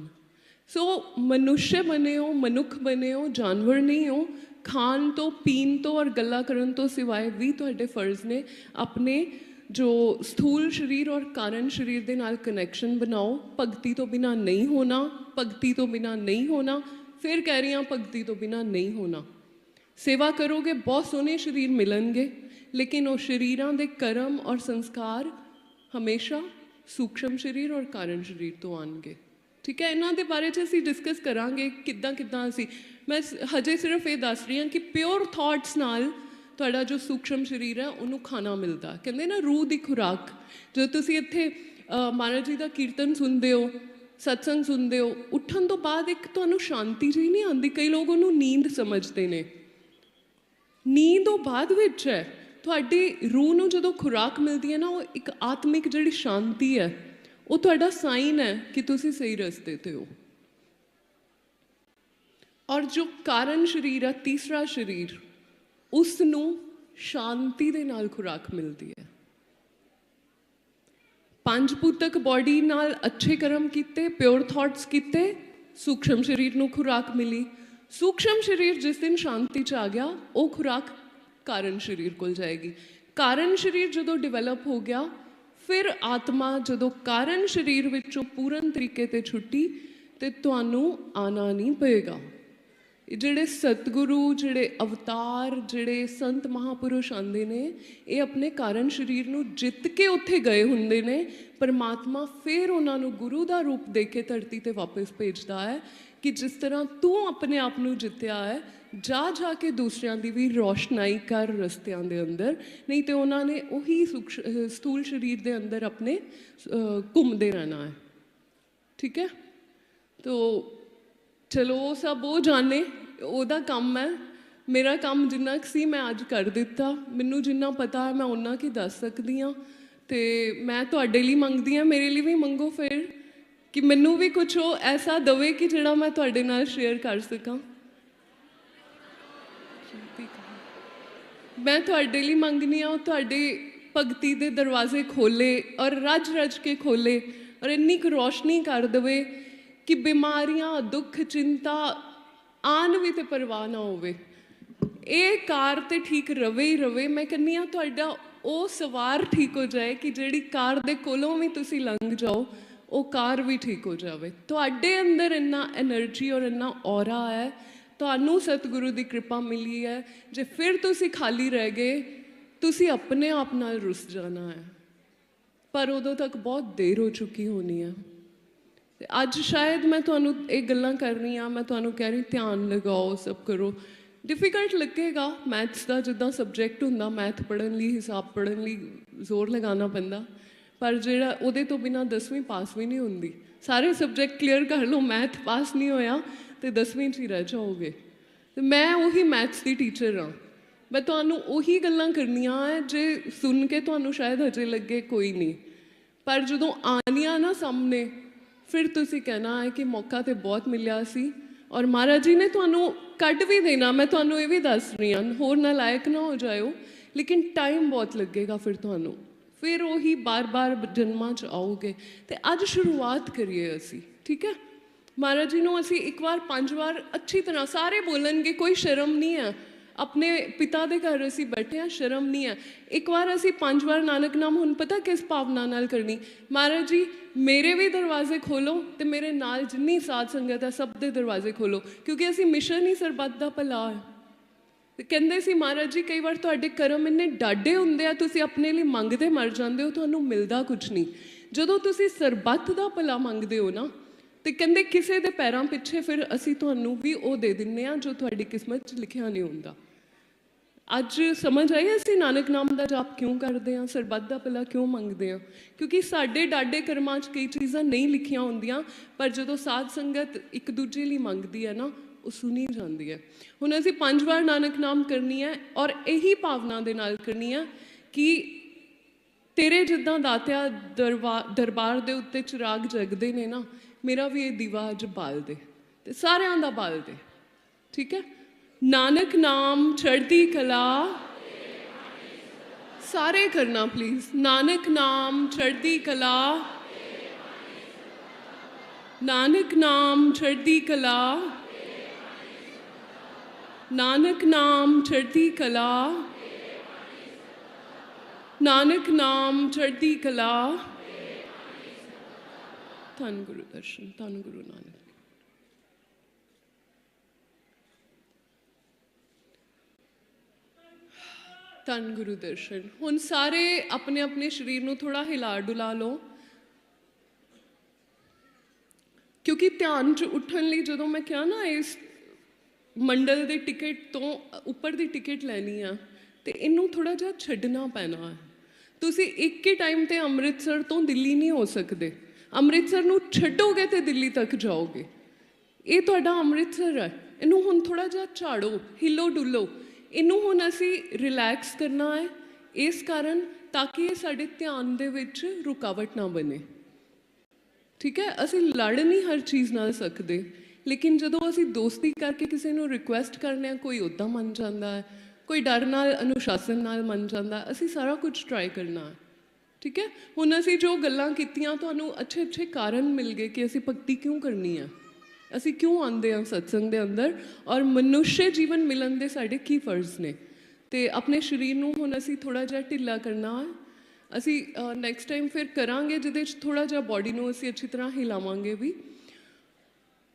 ਸੋ ਮਨੁੱਖ ਬਣੇ ਹੋ, ਮਨੁੱਖ ਬਣੇ ਹੋ, ਜਾਨਵਰ ਨਹੀਂ ਹੋ, ਖਾਣ ਤੋਂ, ਪੀਣ ਤੋਂ ਔਰ ਗੱਲਾਂ ਕਰਨ ਤੋਂ ਸਿਵਾਏ ਵੀ ਤੁਹਾਡੇ ਫਰਜ਼ ਨੇ ਆਪਣੇ ਜੋ ਸਥੂਲ ਸਰੀਰ ਔਰ ਕਾਰਨ ਸਰੀਰ ਦੇ ਨਾਲ ਕਨੈਕਸ਼ਨ ਬਣਾਓ, ਭਗਤੀ ਤੋਂ ਬਿਨਾ ਨਹੀਂ ਹੋਣਾ, ਭਗਤੀ ਤੋਂ ਬਿਨਾ ਨਹੀਂ ਹੋਣਾ, ਫਿਰ ਕਹਿ ਰਹੀ ਹਾਂ ਭਗਤੀ ਤੋਂ ਬਿਨਾ ਨਹੀਂ ਹੋਣਾ। ਸੇਵਾ ਕਰੋਗੇ, ਬਹੁਤ ਸੋਹਣੇ ਸਰੀਰ ਮਿਲਣਗੇ, ਲੇਕਿਨ ਉਹ ਸਰੀਰਾਂ ਦੇ ਕਰਮ ਔਰ ਸੰਸਕਾਰ ਹਮੇਸ਼ਾ ਸੂਖਸ਼ਮ ਸਰੀਰ ਔਰ ਕਾਰਨ ਸਰੀਰ ਤੋਂ ਆਣਗੇ ਠੀਕ ਹੈ, ਇਹਨਾਂ ਦੇ ਬਾਰੇ 'ਚ ਅਸੀਂ ਡਿਸਕਸ ਕਰਾਂਗੇ ਕਿੱਦਾਂ ਕਿੱਦਾਂ ਅਸੀਂ। ਮੈਂ ਹਜੇ ਸਿਰਫ ਇਹ ਦੱਸ ਰਹੀ ਹਾਂ ਕਿ ਪਿਓਰ ਥਾਟਸ ਨਾਲ ਤੁਹਾਡਾ ਜੋ ਸੂਖਸ਼ਮ ਸਰੀਰ ਹੈ, ਉਹਨੂੰ ਖਾਣਾ ਮਿਲਦਾ। ਕਹਿੰਦੇ ਨਾ, ਰੂਹ ਦੀ ਖੁਰਾਕ। ਜਦੋਂ ਤੁਸੀਂ ਇੱਥੇ ਮਹਾਰਾਜ ਜੀ ਦਾ ਕੀਰਤਨ ਸੁਣਦੇ ਹੋ, ਸਤਸੰਗ ਸੁਣਦੇ ਹੋ, ਉੱਠਣ ਤੋਂ ਬਾਅਦ ਇੱਕ ਤੁਹਾਨੂੰ ਸ਼ਾਂਤੀ ਜਿਹੀ ਨਹੀਂ ਆਉਂਦੀ। ਕਈ ਲੋਕ ਉਹਨੂੰ ਨੀਂਦ ਸਮਝਦੇ ਨੇ। ਨੀਂਦ ਉਹ ਬਾਅਦ ਵਿੱਚ ਹੈ। ਤੁਹਾਡੀ ਰੂਹ ਨੂੰ ਜਦੋਂ ਖੁਰਾਕ ਮਿਲਦੀ ਹੈ ਨਾ, ਉਹ ਇੱਕ ਆਤਮਿਕ ਜਿਹੜੀ ਸ਼ਾਂਤੀ ਹੈ, ਉਹ ਤੁਹਾਡਾ ਸਾਈਨ ਹੈ ਕਿ ਤੁਸੀਂ ਸਹੀ ਰਸਤੇ ਤੇ ਹੋ। ਔਰ ਜੋ ਕਾਰਨ ਸਰੀਰ ਹੈ, ਤੀਸਰਾ ਸਰੀਰ ਉਸ ਨੂੰ ਸ਼ਾਂਤੀ ਦੇ ਨਾਲ ਖੁਰਾਕ ਮਿਲਦੀ ਹੈ। ਪੰਜ ਭੂਤਕ ਬਾਡੀ ਨਾਲ ਅੱਛੇ ਕਰਮ ਕੀਤੇ ਪਿਓਰ ਥਾਟਸ ਕੀਤੇ ਸੂਖਸ਼ਮ ਸਰੀਰ ਨੂੰ ਖੁਰਾਕ ਮਿਲੀ। ਸੂਖਸ਼ਮ ਸਰੀਰ ਜਿਸ ਦਿਨ ਸ਼ਾਂਤੀ ਚ ਆ ਗਿਆ, ਉਹ ਖੁਰਾਕ ਕਾਰਨ ਸਰੀਰ ਕੋਲ ਜਾਏਗੀ। ਕਾਰਨ ਸਰੀਰ ਜਦੋਂ ਡਿਵੈਲਪ ਹੋ ਗਿਆ, ਫਿਰ ਆਤਮਾ ਜਦੋਂ ਕਾਰਨ ਸਰੀਰ ਵਿੱਚੋਂ ਪੂਰਨ ਤਰੀਕੇ ਤੇ ਛੁੱਟੀ, ਤੇ ਤੁਹਾਨੂੰ ਆਣਾ ਨਹੀਂ ਪਏਗਾ। ਜਿਹੜੇ ਸਤਿਗੁਰੂ, ਜਿਹੜੇ ਅਵਤਾਰ, ਜਿਹੜੇ ਸੰਤ ਮਹਾਪੁਰਸ਼ ਆਂਦੇ ਨੇ, ਇਹ ਆਪਣੇ ਕਾਰਨ ਸਰੀਰ ਨੂੰ ਜਿੱਤ ਕੇ ਉੱਥੇ ਗਏ ਹੁੰਦੇ ਨੇ। ਪਰਮਾਤਮਾ ਫਿਰ ਉਹਨਾਂ ਨੂੰ ਗੁਰੂ ਦਾ ਰੂਪ ਦੇ ਕੇ ਧਰਤੀ ਤੇ ਵਾਪਸ ਭੇਜਦਾ ਹੈ ਕਿ ਜਿਸ ਤਰ੍ਹਾਂ ਤੂੰ ਆਪਣੇ ਆਪ ਨੂੰ ਜਿੱਤਿਆ ਹੈ, ਜਾ ਜਾ ਕੇ ਦੂਸਰਿਆਂ ਦੀ ਵੀ ਰੋਸ਼ਨਾਈ ਕਰ ਰਸਤਿਆਂ ਦੇ ਅੰਦਰ। ਨਹੀਂ ਤੇ ਉਹਨਾਂ ਨੇ ਉਹੀ ਸੂਖਸ਼- ਸਥੂਲ ਸਰੀਰ ਦੇ ਅੰਦਰ ਆਪਣੇ ਘੁੰਮਦੇ ਰਹਿਣਾ ਹੈ। ਠੀਕ ਹੈ? ਤੋ ਚਲੋ ਉਹ ਸਭ ਉਹ ਜਾਣੇ ਉਹਦਾ ਕੰਮ ਹੈ। ਮੇਰਾ ਕੰਮ ਜਿੰਨਾ ਕੁ ਸੀ ਮੈਂ ਅੱਜ ਕਰ ਦਿੱਤਾ। ਮੈਨੂੰ ਜਿੰਨਾ ਪਤਾ ਹੈ ਮੈਂ ਉਹਨਾਂ ਕੀ ਦੱਸ ਸਕਦੀ ਹਾਂ। ਤੇ ਮੈਂ ਤੁਹਾਡੇ ਲਈ ਮੰਗਦੀ ਹਾਂ। ਮੇਰੇ ਲਈ ਵੀ ਮੰਗੋ ਫਿਰ। ਕਿ ਮੈਨੂੰ ਵੀ ਕੁਝ ਉਹ ਐਸਾ ਦਵੇ ਕਿ ਜਿਹੜਾ ਮੈਂ ਤੁਹਾਡੇ ਨਾਲ ਸ਼ੇਅਰ ਕਰ ਸਕਾਂ। ਮੈਂ ਤੁਹਾਡੇ ਲਈ ਮੰਗਨੀ ਆ ਤੁਹਾਡੇ ਭਗਤੀ ਦੇ ਦਰਵਾਜ਼ੇ ਖੋਲੇ ਔਰ ਰੱਜ ਰੱਜ ਕੇ ਖੋਲੇ ਔਰ ਇੰਨੀ ਕੁ ਰੋਸ਼ਨੀ ਕਰ ਦਵੇ ਕਿ ਬਿਮਾਰੀਆਂ, ਦੁੱਖ, ਚਿੰਤਾ ਆਨ ਵੀ ਤੇ ਪਰਵਾਹ ਨਾ ਹੋਵੇ। ਇਹ ਕਾਰ ਤੇ ਠੀਕ ਰਵੇ ਹੀ ਰਵੇ। ਮੈਂ ਕਹਿੰਨੀ ਆ ਤੁਹਾਡਾ ਉਹ ਸਵਾਰ ਠੀਕ ਹੋ ਜਾਏ ਕਿ ਜਿਹੜੀ ਕਾਰ ਦੇ ਕੋਲੋਂ ਵੀ ਤੁਸੀਂ ਲੰਘ ਜਾਓ, ਉਹ ਕਾਰ ਵੀ ਠੀਕ ਹੋ ਜਾਵੇ। ਤੁਹਾਡੇ ਅੰਦਰ ਇੰਨਾ એનર્ਜੀ ਔਰ ਇੰਨਾ ਔਰਾ ਹੈ, ਤੁਹਾਨੂੰ ਸਤਿਗੁਰੂ ਦੀ ਕਿਰਪਾ ਮਿਲੀ ਹੈ। ਜੇ ਫਿਰ ਤੁਸੀਂ ਖਾਲੀ ਰਹਿ ਗਏ, ਤੁਸੀਂ ਆਪਣੇ ਆਪ ਨਾਲ ਰੁੱਸ ਜਾਣਾ ਹੈ। ਪਰ ਉਦੋਂ ਤੱਕ ਬਹੁਤ ਦੇਰ ਹੋ ਚੁੱਕੀ ਹੋਣੀ ਹੈ। ਤੇ ਅੱਜ ਸ਼ਾਇਦ ਮੈਂ ਤੁਹਾਨੂੰ ਇਹ ਗੱਲਾਂ ਕਰ ਰਹੀ ਹਾਂ ਮੈਂ ਤੁਹਾਨੂੰ ਕਹਿ ਰਹੀ, ਧਿਆਨ ਲਗਾਓ, ਸਭ ਕਰੋ। ਡਿਫਿਕਲਟ ਲੱਗੇਗਾ ਮੈਥਸ ਦਾ ਜਿੱਦਾਂ ਸਬਜੈਕਟ ਹੁੰਦਾ ਮੈਥ ਪੜਨ ਲਈ, ਹਿਸਾਬ ਪੜਨ ਲਈ ਜ਼ੋਰ ਲਗਾਉਣਾ ਪੈਂਦਾ। ਪਰ ਜਿਹੜਾ ਉਹਦੇ ਤੋਂ ਬਿਨਾ 10ਵੀਂ ਪਾਸ ਵੀ ਨਹੀਂ ਹੁੰਦੀ। ਸਾਰੇ ਸਬਜੈਕਟ ਕਲੀਅਰ ਕਰ ਲਓ ਮੈਥ ਪਾਸ ਨਹੀਂ ਹੋਇਆ ਤੇ 10ਵੀਂ 'ਚ ਹੀ ਰਹਿ ਜਾਓਗੇ। ਤੇ ਮੈਂ ਉਹੀ ਮੈਥਸ ਦੀ ਟੀਚਰ ਹਾਂ। ਮੈਂ ਤੁਹਾਨੂੰ ਉਹੀ ਗੱਲਾਂ ਕਰਨੀਆਂ ਹੈ ਜੇ ਸੁਣ ਕੇ ਤੁਹਾਨੂੰ ਸ਼ਾਇਦ ਅਜੇ ਲੱਗੇ, ਕੋਈ ਨਹੀਂ। ਪਰ ਜਦੋਂ ਆਣੀਆਂ ਨਾ ਸਾਹਮਣੇ ਫਿਰ ਤੁਸੀਂ ਕਹਿਣਾ ਹੈ ਕਿ ਮੌਕਾ ਤੇ ਬਹੁਤ ਮਿਲਿਆ ਸੀ। ਔਰ ਮਹਾਰਾਜ ਜੀ ਨੇ ਤੁਹਾਨੂੰ ਕੱਢ ਵੀ ਦੇਣਾ, ਮੈਂ ਤੁਹਾਨੂੰ ਇਹ ਵੀ ਦੱਸ ਰਹੀ ਹਾਂ, ਹੋਰ ਨਾ ਲਾਇਕ ਨਾ ਹੋ ਜਾਇਓ, ਲੇਕਿਨ ਟਾਈਮ ਬਹੁਤ ਲੱਗੇਗਾ ਫਿਰ ਤੁਹਾਨੂੰ। ਫਿਰ ਉਹੀ ਬਾਰ-ਬਾਰ ਜਨਮਾਂ ਚ ਆਓਗੇ ਤੇ ਅੱਜ ਸ਼ੁਰੂਆਤ ਕਰੀਏ ਅਸੀਂ, ਠੀਕ ਹੈ? ਮਹਾਰਾਜ ਜੀ ਨੂੰ ਅਸੀਂ ਇੱਕ ਵਾਰ, ਪੰਜ ਵਾਰ ਅੱਛੀ ਤਰ੍ਹਾਂ ਸਾਰੇ ਬੋਲਣਗੇ, ਕੋਈ ਸ਼ਰਮ ਨਹੀਂ ਹੈ। ਆਪਣੇ ਪਿਤਾ ਦੇ ਘਰ ਅਸੀਂ ਬੈਠੇ ਆ ਸ਼ਰਮ ਨਹੀਂ ਹੈ। ਇੱਕ ਵਾਰ ਅਸੀਂ ਪੰਜ ਵਾਰ ਨਾਨਕ ਨਾਮ ਹੁਣ ਪਤਾ ਕਿਸ ਭਾਵਨਾ ਨਾਲ ਕਰਨੀ। ਮਹਾਰਾਜ ਜੀ, ਮੇਰੇ ਵੀ ਦਰਵਾਜ਼ੇ ਖੋਲੋ ਤੇ ਮੇਰੇ ਨਾਲ ਜਿੰਨੀ ਸਾਧ ਸੰਗਤ ਹੈ, ਸਭ ਦੇ ਦਰਵਾਜ਼ੇ ਖੋਲੋ। ਕਿਉਂਕਿ ਅਸੀਂ ਮਿਸ਼ਨ ਹੀ ਸਰਬੱਤ ਦਾ ਭਲਾ ਹੈ। ਤੇ ਕਹਿੰਦੇ ਸੀ, ਮਹਾਰਾਜ ਜੀ, ਕਈ ਵਾਰ ਤੁਹਾਡੇ ਕਰਮ ਇੰਨੇ ਡਾਢੇ ਹੁੰਦੇ ਆ, ਤੁਸੀਂ ਆਪਣੇ ਲਈ ਮੰਗਦੇ ਮਰ ਜਾਂਦੇ ਹੋ, ਤੁਹਾਨੂੰ ਮਿਲਦਾ ਕੁਝ ਨਹੀਂ। ਜਦੋਂ ਤੁਸੀਂ ਸਰਬੱਤ ਦਾ ਭਲਾ ਮੰਗਦੇ ਹੋ ਨਾ, ਤੇ ਕਹਿੰਦੇ ਕਿਸੇ ਦੇ ਪੈਰਾਂ ਪਿੱਛੇ ਫਿਰ ਅਸੀਂ ਤੁਹਾਨੂੰ ਵੀ ਉਹ ਦੇ ਦਿੰਨੇ ਆ ਜੋ ਤੁਹਾਡੀ ਕਿਸਮਤ 'ਚ ਲਿਖਿਆ ਨਹੀਂ ਹੁੰਦਾ। ਅੱਜ ਸਮਝ ਆਈ ਅਸੀਂ ਨਾਨਕ ਨਾਮ ਦਾ ਜਾਪ ਕਿਉਂ ਕਰਦੇ ਹਾਂ? ਸਰਬੱਤ ਦਾ ਭਲਾ ਕਿਉਂ ਮੰਗਦੇ ਹਾਂ? ਕਿਉਂਕਿ ਸਾਡੇ ਡਾਡੇ ਕਰਮਾਂ 'ਚ ਕਈ ਚੀਜ਼ਾਂ ਨਹੀਂ ਲਿਖੀਆਂ ਹੁੰਦੀਆਂ, ਪਰ ਜਦੋਂ ਸਾਧ ਸੰਗਤ ਇੱਕ ਦੂਜੇ ਲਈ ਮੰਗਦੀ ਹੈ ਨਾ, ਉਹ ਸੁਣੀ ਜਾਂਦੀ ਹੈ। ਹੁਣ ਅਸੀਂ ਪੰਜ ਵਾਰ ਨਾਨਕ ਨਾਮ ਕਰਨੀ ਹੈ ਔਰ ਇਹੀ ਭਾਵਨਾ ਦੇ ਨਾਲ ਕਰਨੀ ਹੈ ਕਿ ਤੇਰੇ ਜਿੱਦਾਂ ਦਾਤਿਆ ਦਰਬਾ- ਦਰਬਾਰ ਦੇ ਉੱਤੇ ਚਿਰਾਗ ਜਗਦੇ ਨੇ ਨਾ, ਮੇਰਾ ਵੀ ਇਹ ਦੀਵਾ ਅੱਜ ਬਾਲ ਦੇ ਤੇ ਸਾਰਿਆਂ ਦਾ ਬਾਲ ਦੇ। ਠੀਕ ਹੈ? ਨਾਨਕ ਨਾਮ ਚੜ੍ਹਦੀ ਕਲਾ ਸਾਰੇ ਕਰਨਾ ਪਲੀਜ਼ ਨਾਨਕ ਨਾਮ ਚੜ੍ਹਦੀ ਕਲਾ ਨਾਨਕ ਨਾਮ ਚੜ੍ਹਦੀ ਕਲਾ ਨਾਨਕ ਨਾਮ ਚੜ੍ਹਦੀ ਕਲਾ ਨਾਨਕ ਨਾਮ ਚੜ੍ਹਦੀ ਕਲਾ ਧੰਨ ਗੁਰੂ ਦਰਸ਼ਨ ਧੰਨ ਗੁਰੂ ਨਾਨਕ ਧੰਨ ਗੁਰੂ ਦਰਸ਼ਨ। ਹੁਣ ਸਾਰੇ ਆਪਣੇ ਆਪਣੇ ਸਰੀਰ ਨੂੰ ਥੋੜਾ ਹਿਲਾ ਡੁਲਾ ਲਓ। ਕਿਉਂਕਿ ਧਿਆਨ ਚ ਉੱਠਣ ਲਈ ਜਦੋਂ ਮੈਂ ਕਿਹਾ ਨਾ, ਇਸ ਮੰਡਲ ਦੇ ਟਿਕਟ ਤੋਂ ਉੱਪਰ ਦੀ ਟਿਕਟ ਲੈਣੀ ਆ, ਤੇ ਇਹਨੂੰ ਥੋੜਾ ਜਿਹਾ ਛੱਡਣਾ ਪੈਣਾ ਹੈ। ਤੁਸੀਂ ਇੱਕ ਹੀ ਟਾਈਮ ਤੇ ਅੰਮ੍ਰਿਤਸਰ ਤੋਂ ਦਿੱਲੀ ਨਹੀਂ ਹੋ ਸਕਦੇ। ਅੰਮ੍ਰਿਤਸਰ ਨੂੰ ਛੱਡੋਗੇ ਤੇ ਦਿੱਲੀ ਤੱਕ ਜਾਓਗੇ। ਇਹ ਤੁਹਾਡਾ ਅੰਮ੍ਰਿਤਸਰ ਹੈ। ਇਹਨੂੰ ਹੁਣ ਥੋੜਾ ਜਿਹਾ ਝਾੜੋ ਹਿਲੋ ਡੁੱਲੋ ਇਹਨੂੰ ਹੁਣ ਅਸੀਂ ਰਿਲੈਕਸ ਕਰਨਾ ਹੈ, ਇਸ ਕਾਰਨ ਤਾਂ ਕਿ ਇਹ ਸਾਡੇ ਧਿਆਨ ਦੇ ਵਿੱਚ ਰੁਕਾਵਟ ਨਾ ਬਣੇ। ਠੀਕ ਹੈ? ਅਸੀਂ ਲੜ ਨਹੀਂ ਹਰ ਚੀਜ਼ ਨਾਲ ਸਕਦੇ, ਲੇਕਿਨ ਜਦੋਂ ਅਸੀਂ ਦੋਸਤੀ ਕਰਕੇ ਕਿਸੇ ਨੂੰ ਰਿਕੁਐਸਟ ਕਰਨੇ ਆ, ਕੋਈ ਉਦਾਂ ਮੰਨ ਜਾਂਦਾ ਹੈ, ਕੋਈ ਡਰ ਨਾਲ, ਅਨੁਸ਼ਾਸਨ ਨਾਲ ਮੰਨ ਜਾਂਦਾ, ਅਸੀਂ ਸਾਰਾ ਕੁਝ ਟਰਾਈ ਕਰਨਾ ਹੈ। ਠੀਕ ਹੈ? ਹੁਣ ਅਸੀਂ ਜੋ ਗੱਲਾਂ ਕੀਤੀਆਂ, ਤੁਹਾਨੂੰ ਅੱਛੇ ਅੱਛੇ ਕਾਰਨ ਮਿਲ ਗਏ ਕਿ ਅਸੀਂ ਭਗਤੀ ਕਿਉਂ ਕਰਨੀ ਹੈ? ਅਸੀਂ ਕਿਉਂ ਆਉਂਦੇ ਹਾਂ ਸਤਸੰਗ ਦੇ ਅੰਦਰ? ਔਰ ਮਨੁੱਖੇ ਜੀਵਨ ਮਿਲਣ ਦੇ ਸਾਡੇ ਕੀ ਫਰਜ਼ ਨੇ? ਤੇ ਆਪਣੇ ਸਰੀਰ ਨੂੰ ਹੁਣ ਅਸੀਂ ਥੋੜਾ ਜਿਹਾ ਢਿੱਲਾ ਕਰਨਾ ਅਸੀਂ ਨੈਕਸਟ ਟਾਈਮ ਫਿਰ ਕਰਾਂਗੇ, ਜਿਹਦੇ ਚ ਥੋੜਾ ਜਿਹਾ ਬਾਡੀ ਨੂੰ ਅਸੀਂ ਅੱਛੀ ਤਰ੍ਹਾਂ ਹਿਲਾਵਾਂਗੇ ਵੀ।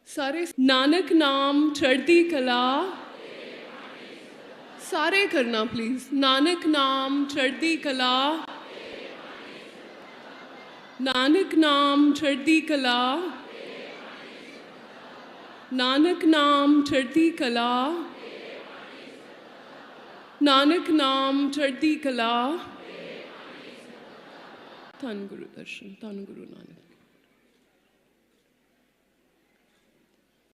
ਸਾਰੇ ਨਾਨਕ ਨਾਮ ਚੜ੍ਹਦੀ ਕਲਾ। ਸਾਰੇ ਕਰਨਾ ਪਲੀਜ਼ ਨਾਨਕ ਨਾਮ ਚੜ੍ਹਦੀ ਕਲਾ। ਨਾਨਕ ਨਾਮ ਚੜ੍ਹਦੀ ਕਲਾ। ਨਾਨਕ ਨਾਮ ਚੜ੍ਹਦੀ ਕਲਾ ਨਾਨਕ ਨਾਮ ਚੜ੍ਹਦੀ ਕਲਾ ਧੰਨ ਗੁਰੂ ਦਰਸ਼ਨ ਧੰਨ ਗੁਰੂ ਨਾਨਕ